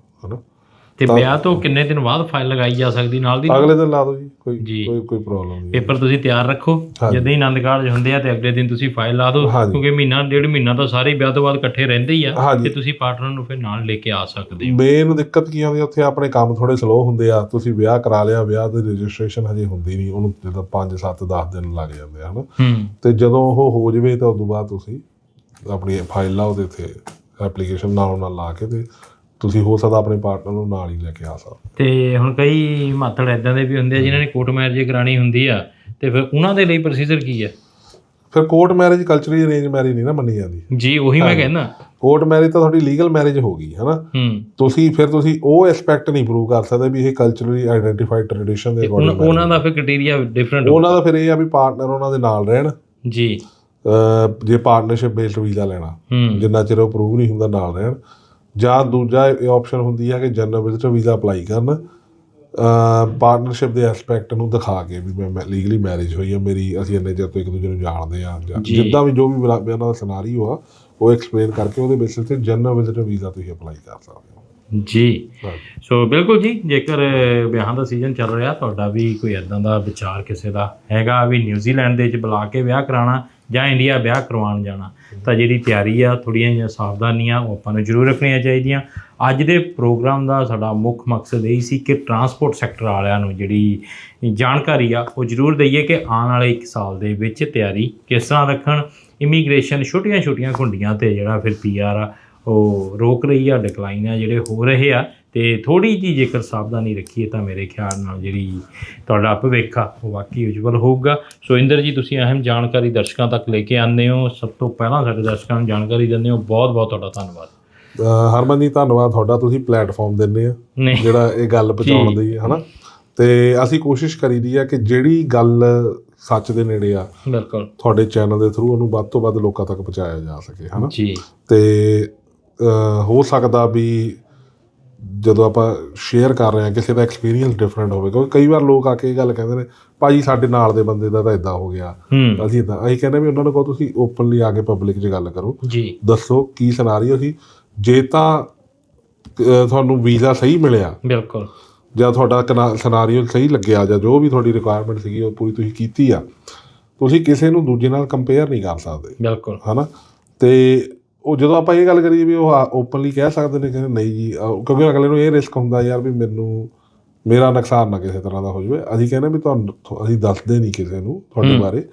ਤੇ ਵਿਆਹ ਤੋਂ ਕਿੰਨੇ ਦਿਨ ਬਾਅਦ ਫਾਈਲ ਲਗਾਈ ਜਾ ਸਕਦੀ ਨਾਲ ਦੀ ਅਗਲੇ ਦਿਨ ਲਾ ਦਿਓ ਜੀ ਕੋਈ। ਕੋਈ ਕੋਈ ਪ੍ਰੋਬਲਮ ਨਹੀਂ ਪੇਪਰ ਤੁਸੀਂ ਤਿਆਰ ਰੱਖੋ। ਜਦੋਂ ਹੀ ਆਨੰਦ ਕਾਰਜ ਹੁੰਦੇ ਆ ਤੇ ਅਗਲੇ ਦਿਨ ਤੁਸੀਂ ਫਾਈਲ ਲਾ ਦਿਓ। ਕਿਉਂਕਿ ਮਹੀਨਾ ਡੇਢ ਮਹੀਨਾ ਤਾਂ ਸਾਰੇ ਵਿਆਹ ਤੋਂ ਬਾਅਦ ਇਕੱਠੇ ਰਹਿੰਦੇ ਹੀ ਆ। ਤੇ ਤੁਸੀਂ ਪਾਰਟਨਰ ਨੂੰ ਫਿਰ ਨਾਲ ਲੈ ਕੇ ਆ ਸਕਦੇ ਹੋ ਮੇਨ ਦਿੱਕਤ ਕੀ ਆਉਂਦੀ ਉੱਥੇ ਆਪਣੇ ਕੰਮ ਥੋੜੇ ਸਲੋ ਹੁੰਦੇ ਆ ਤੁਸੀਂ ਵਿਆਹ ਕਰਾ ਲਿਆ ਵਿਆਹ ਦੀ ਰਜਿਸਟ੍ਰੇਸ਼ਨ ਹਜੇ ਹੁੰਦੀ ਨਹੀਂ ਉਹਨੂੰ ਜਿੱਦਾਂ 5 7 10 ਦਿਨ ਲੱਗ ਜਾਂਦੇ ਆ ਹਨਾ ਹੂੰ ਤੇ ਜਦੋਂ ਉਹ ਹੋ ਜਵੇ ਤਾਂ ਉਦੋਂ ਬਾਅਦ ਤੁਸੀਂ ਆਪਣੀ ਫਾਈਲ ਲਾਓ ਤੇ ਇੱਥੇ ਐਪਲੀਕੇਸ਼ਨ ਨਾਲ ਨਾਲ ਲਾ ਕੇ ਤੇ ਤੁਸੀਂ ਹੋ ਸਕਦਾ ਆਪਣੇ ਪਾਰਟਨਰ ਨੂੰ ਨਾਲ ਹੀ ਲੈ ਕੇ ਆ ਸਕਦੇ। ਤੇ ਹੁਣ ਕਈ ਮਾਤੜ ਇਦਾਂ ਦੇ ਵੀ ਹੁੰਦੇ ਆ ਜਿਨ੍ਹਾਂ ਨੇ ਕੋਰਟ ਮੈਰਿਜ ਕਰਾਣੀ ਹੁੰਦੀ ਆ ਤੇ ਫਿਰ ਉਹਨਾਂ ਦੇ ਲਈ ਪ੍ਰੋਸੀਜਰ ਕੀ ਹੈ ਫਿਰ court marriage culturally arrange marriage ਨਹੀਂ ਨਾ ਮੰਨੀ ਜਾਂਦੀ। ਜੀ ਉਹੀ ਮੈਂ ਕਹਿੰਦਾ। ਕੋਰਟ ਮੈਰਿਜ ਤਾਂ ਤੁਹਾਡੀ ਲੀਗਲ ਮੈਰਿਜ ਹੋ ਗਈ ਹਨਾ? ਤੁਸੀਂ ਫਿਰ ਤੁਸੀਂ ਉਹ ਐਸਪੈਕਟ ਨਹੀਂ ਪ੍ਰੂਵ ਕਰ ਸਕਦੇ ਵੀ ਇਹ ਕਲਚਰਲੀ ਆਈਡੈਂਟੀਫਾਈਡ ਟ੍ਰੈਡੀਸ਼ਨ ਦੇ ਅਕੋਰਡਿੰਗ ਉਹਨਾਂ ਦਾ ਫਿਰ ਕ੍ਰਾਈਟੇਰੀਆ ਡਿਫਰੈਂਟ ਉਹਨਾਂ ਦਾ ਫਿਰ ਇਹ ਆ ਵੀ ਪਾਰਟਨਰ ਉਹਨਾਂ ਦੇ ਨਾਲ ਰਹਿਣ। ਜੀ। ਜੇ ਪਾਰਟਨਰਸ਼ਿਪ ਬੇਸਡ ਵੀਜ਼ਾ ਲੈਣਾ ਜਿੰਨਾ ਚਿਰ ਉਹ ਪ੍ਰੂਵ ਨਹੀਂ ਹੁੰਦਾ ਨਾਲ ਰਹਿਣ। ਜਾਂ ਦੂਜਾ ਇਹ ਆਪਸ਼ਨ ਹੁੰਦੀ ਹੈ ਕਿ ਜਨਰਲ ਵਿਜ਼ਟਰ ਵੀਜ਼ਾ ਅਪਲਾਈ ਕਰਨ ਪਾਰਟਨਰਸ਼ਿਪ ਦੇ ਐਸਪੈਕਟ ਨੂੰ ਦਿਖਾ ਕੇ ਵੀ ਮੈਂ ਲੀਗਲੀ ਮੈਰਿਜ ਹੋਈ ਹੈ ਮੇਰੀ ਅਸੀਂ ਇੰਨੇ ਚਿਰ ਤੋਂ ਇੱਕ ਦੂਜੇ ਨੂੰ ਜਾਣਦੇ ਆ। ਜਿੱਦਾਂ ਵੀ ਜੋ ਵੀ ਮੇਰਾ ਉਹਨਾਂ ਦਾ ਸਿਨਾਰੀਓ ਆ ਉਹ ਐਕਸਪਲੇਨ ਕਰਕੇ ਉਹਦੇ ਬੇਸਿਸ ਤੇ ਜਨਰਲ ਵਿਜ਼ਟਰ ਵੀਜ਼ਾ ਤੁਸੀਂ ਅਪਲਾਈ ਕਰ ਸਕਦੇ ਹੋ ਜੀ। ਸੋ ਬਿਲਕੁਲ ਜੀ ਜੇਕਰ ਵਿਆਹਾਂ ਦਾ ਸੀਜ਼ਨ ਚੱਲ ਰਿਹਾ ਤੁਹਾਡਾ ਵੀ ਕੋਈ ਇਦਾਂ ਦਾ ਵਿਚਾਰ ਕਿਸੇ ਦਾ ਹੈਗਾ ਵੀ ਨਿਊਜ਼ੀਲੈਂਡ ਦੇ ਵਿੱਚ ਬੁਲਾ ਕੇ ਵਿਆਹ ਕਰਾਉਣਾ ਜਾਂ ਇੰਡੀਆ ਵਿਆਹ ਕਰਵਾਉਣ ਜਾਣਾ, ਤਾਂ ਜਿਹੜੀ ਤਿਆਰੀ ਆ ਥੋੜੀਆਂ ਜਿਹੀਆਂ ਸਾਵਧਾਨੀਆਂ ਉਹ ਆਪਾਂ ਨੂੰ ਜ਼ਰੂਰ ਰੱਖਣੀਆਂ ਚਾਹੀਦੀਆਂ। ਅੱਜ ਦੇ ਪ੍ਰੋਗਰਾਮ ਦਾ ਸਾਡਾ ਮੁੱਖ ਮਕਸਦ ਇਹ ਸੀ ਕਿ ਟਰਾਂਸਪੋਰਟ ਸੈਕਟਰ ਵਾਲਿਆਂ ਨੂੰ ਜਿਹੜੀ ਜਾਣਕਾਰੀ ਆ, ਉਹ ਜ਼ਰੂਰ ਦਈਏ ਕਿ ਆਉਣ ਵਾਲੇ 1 ਸਾਲ ਦੇ ਵਿੱਚ ਤਿਆਰੀ ਕਿਸ ਤਰ੍ਹਾਂ ਰੱਖਣ। ਇਮੀਗ੍ਰੇਸ਼ਨ ਛੋਟੀਆਂ-ਛੋਟੀਆਂ ਘੁੰਡੀਆਂ ਤੇ ਜਿਹੜਾ ਫਿਰ ਪੀਆਰ ਆ, ਉਹ ਰੋਕ ਰਹੀ ਆ ਡਿਕਲਾਈਨ ਆ ਜਿਹੜੇ ਹੋ ਰਹੇ ਆ। ਤੇ ਥੋੜੀ ਜੀ ਜੇਕਰ ਸਾਵਧਾਨੀ ਰੱਖੀਏ ਤਾਂ ਮੇਰੇ ਖਿਆਲ ਨਾਲ ਜਿਹੜੀ ਤੁਹਾਡਾ ਭਵਿੱਖ ਆ ਉਹ ਵਾਕਈ ਉਜਵਲ ਹੋਊਗਾ। ਸੋ ਇੰਦਰ ਜੀ ਤੁਸੀਂ ਅਹਿਮ ਜਾਣਕਾਰੀ ਦਰਸ਼ਕਾਂ ਤੱਕ ਲੈ ਕੇ ਆਉਂਦੇ ਹੋ। ਸਭ ਤੋਂ ਪਹਿਲਾਂ ਸਾਡੇ ਦਰਸ਼ਕਾਂ ਨੂੰ ਜਾਣਕਾਰੀ ਦਿੰਦੇ ਹੋ। ਬਹੁਤ ਬਹੁਤ ਤੁਹਾਡਾ ਧੰਨਵਾਦ। ਹਰਮਨ ਜੀ ਧੰਨਵਾਦ ਤੁਹਾਡਾ। ਤੁਸੀਂ ਪਲੇਟਫਾਰਮ ਦਿੰਦੇ ਆ ਜਿਹੜਾ ਇਹ ਗੱਲ ਪਹੁੰਚਾਉਣ ਦੀ ਹਨਾ? ਤੇ ਅਸੀਂ ਕੋਸ਼ਿਸ਼ ਕਰੀਦੀ ਆ ਕਿ ਜਿਹੜੀ ਗੱਲ ਸੱਚ ਦੇ ਨੇੜੇ ਆ ਬਿਲਕੁਲ। ਤੁਹਾਡੇ ਚੈਨਲ ਦੇ ਥਰੂ ਉਹਨੂੰ ਵੱਧ ਤੋਂ ਵੱਧ ਲੋਕਾਂ ਤੱਕ ਪਹੁੰਚਾਇਆ ਜਾ ਸਕੇ ਹਨਾ? ਜੀ। ਤੇ ਹੋ ਸਕਦਾ ਵੀ ਜਦੋਂ ਆਪਾਂ ਸ਼ੇਅਰ ਕਰ ਰਹੇ ਹਾਂ ਕਿਸੇ ਦਾ ਐਕਸਪੀਰੀਅੰਸ ਡਿਫਰੈਂਟ ਹੋਵੇ ਕਿਉਂਕਿ ਕਈ ਵਾਰ ਲੋਕ ਆ ਕੇ ਇਹ ਗੱਲ ਕਹਿੰਦੇ ਨੇ ਭਾਜੀ ਸਾਡੇ ਨਾਲ ਦੇ ਬੰਦੇ ਦਾ ਤਾਂ ਇਦਾਂ ਹੋ ਗਿਆ। ਅਸੀਂ ਇਦਾਂ ਅਸੀਂ ਕਹਿੰਦੇ ਵੀ ਉਹਨਾਂ ਨੂੰ ਕਹੋ ਤੁਸੀਂ ਓਪਨਲੀ ਆ ਕੇ ਪਬਲਿਕ 'ਚ ਗੱਲ ਕਰੋ। ਜੀ। ਦੱਸੋ ਕੀ ਸਿਨਾਰੀਓ ਸੀ। ਜੇ ਤਾਂ ਤੁਹਾਨੂੰ ਵੀਜ਼ਾ ਸਹੀ ਮਿਲਿਆ ਬਿਲਕੁਲ। ਜਾਂ ਤੁਹਾਡਾ ਸਿਨਾਰੀਓ ਸਹੀ ਲੱਗਿਆ ਜਾਂ ਜੋ ਵੀ ਤੁਹਾਡੀ ਰਿਕੁਆਇਰਮੈਂਟ ਸੀਗੀ ਉਹ ਪੂਰੀ ਤੁਸੀਂ ਕੀਤੀ ਆ ਤੁਸੀਂ ਕਿਸੇ ਨੂੰ ਦੂਜੇ ਨਾਲ ਕੰਪੇਅਰ ਨਹੀਂ ਕਰ ਸਕਦੇ। ਬਿਲਕੁਲ। ਹਨਾ? ਤੇ ਉਹ ਜਦੋਂ ਆਪਾਂ ਇਹ ਗੱਲ ਕਰੀਏ ਵੀ ਉਹ ਓਪਨਲੀ ਕਹਿ ਸਕਦੇ ਨੇ ਕਿ ਨਹੀਂ ਜੀ ਕਿਉਂਕਿ ਅਗਲੇ ਨੂੰ ਇਹ ਰਿਸਕ ਹੁੰਦਾ ਯਾਰ ਵੀ ਮੈਨੂੰ ਮੇਰਾ ਨੁਕਸਾਨ ਨਾ ਕਿਸੇ ਤਰ੍ਹਾਂ ਦਾ ਹੋ ਜਾਵੇ। ਅਸੀਂ ਕਹਿੰਦੇ ਵੀ ਤੁਹਾਨੂੰ ਅਸੀਂ ਦੱਸਦੇ ਨਹੀਂ ਕਿਸੇ ਨੂੰ ਤੁਹਾਡੇ ਬਾਰੇ।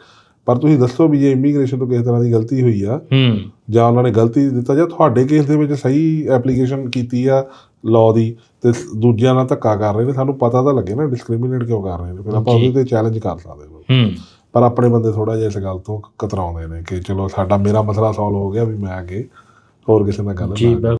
ਪਰ ਤੁਸੀਂ ਦੱਸੋ ਵੀ ਜੇ ਇਮੀਗ੍ਰੇਸ਼ਨ ਤੋਂ ਕਿਸੇ ਤਰ੍ਹਾਂ ਦੀ ਗਲਤੀ ਹੋਈ ਆ ਹੂੰ। ਜਾਂ ਉਹਨਾਂ ਨੇ ਗਲਤੀ ਦਿੱਤਾ ਜਾਂ ਤੁਹਾਡੇ ਕੇਸ ਦੇ ਵਿੱਚ ਸਹੀ ਐਪਲੀਕੇਸ਼ਨ ਕੀਤੀ ਆ ਲਾਅ ਦੀ ਤੇ ਦੂਜਿਆਂ ਨਾਲ ਧੱਕਾ ਕਰ ਰਹੇ ਨੇ ਸਾਨੂੰ ਪਤਾ ਤਾਂ ਲੱਗੇ ਨਾ ਡਿਸਕ੍ਰਿਮੀਨੇਟ ਕਿਉਂ ਕਰ ਰਹੇ ਨੇ। ਫਿਰ ਆਪਾਂ। ਉਹਦੇ ਤੇ ਚੈਲੰਜ ਕਰ ਸਕਦੇ ਹਾਂ। ਹੂੰ। ਪਰ ਆਪਣੇ ਬੰਦੇ ਥੋੜਾ ਜਿਹਾ ਇਸ ਗੱਲ ਤੋਂ ਕਤਰਾਉਂਦੇ ਨੇ ਕਿ ਚਲੋ ਸਾਡਾ ਮੇਰਾ ਮਸਲਾ ਸੋਲਵ ਹੋ ਗਿਆ ਵੀ ਮੈਂ ਅੱਗੇ ਹੋਰ ਕਿਸੇ ਨਾਲ ਗੱਲ ਨਾ ਬਿਲਕੁਲ।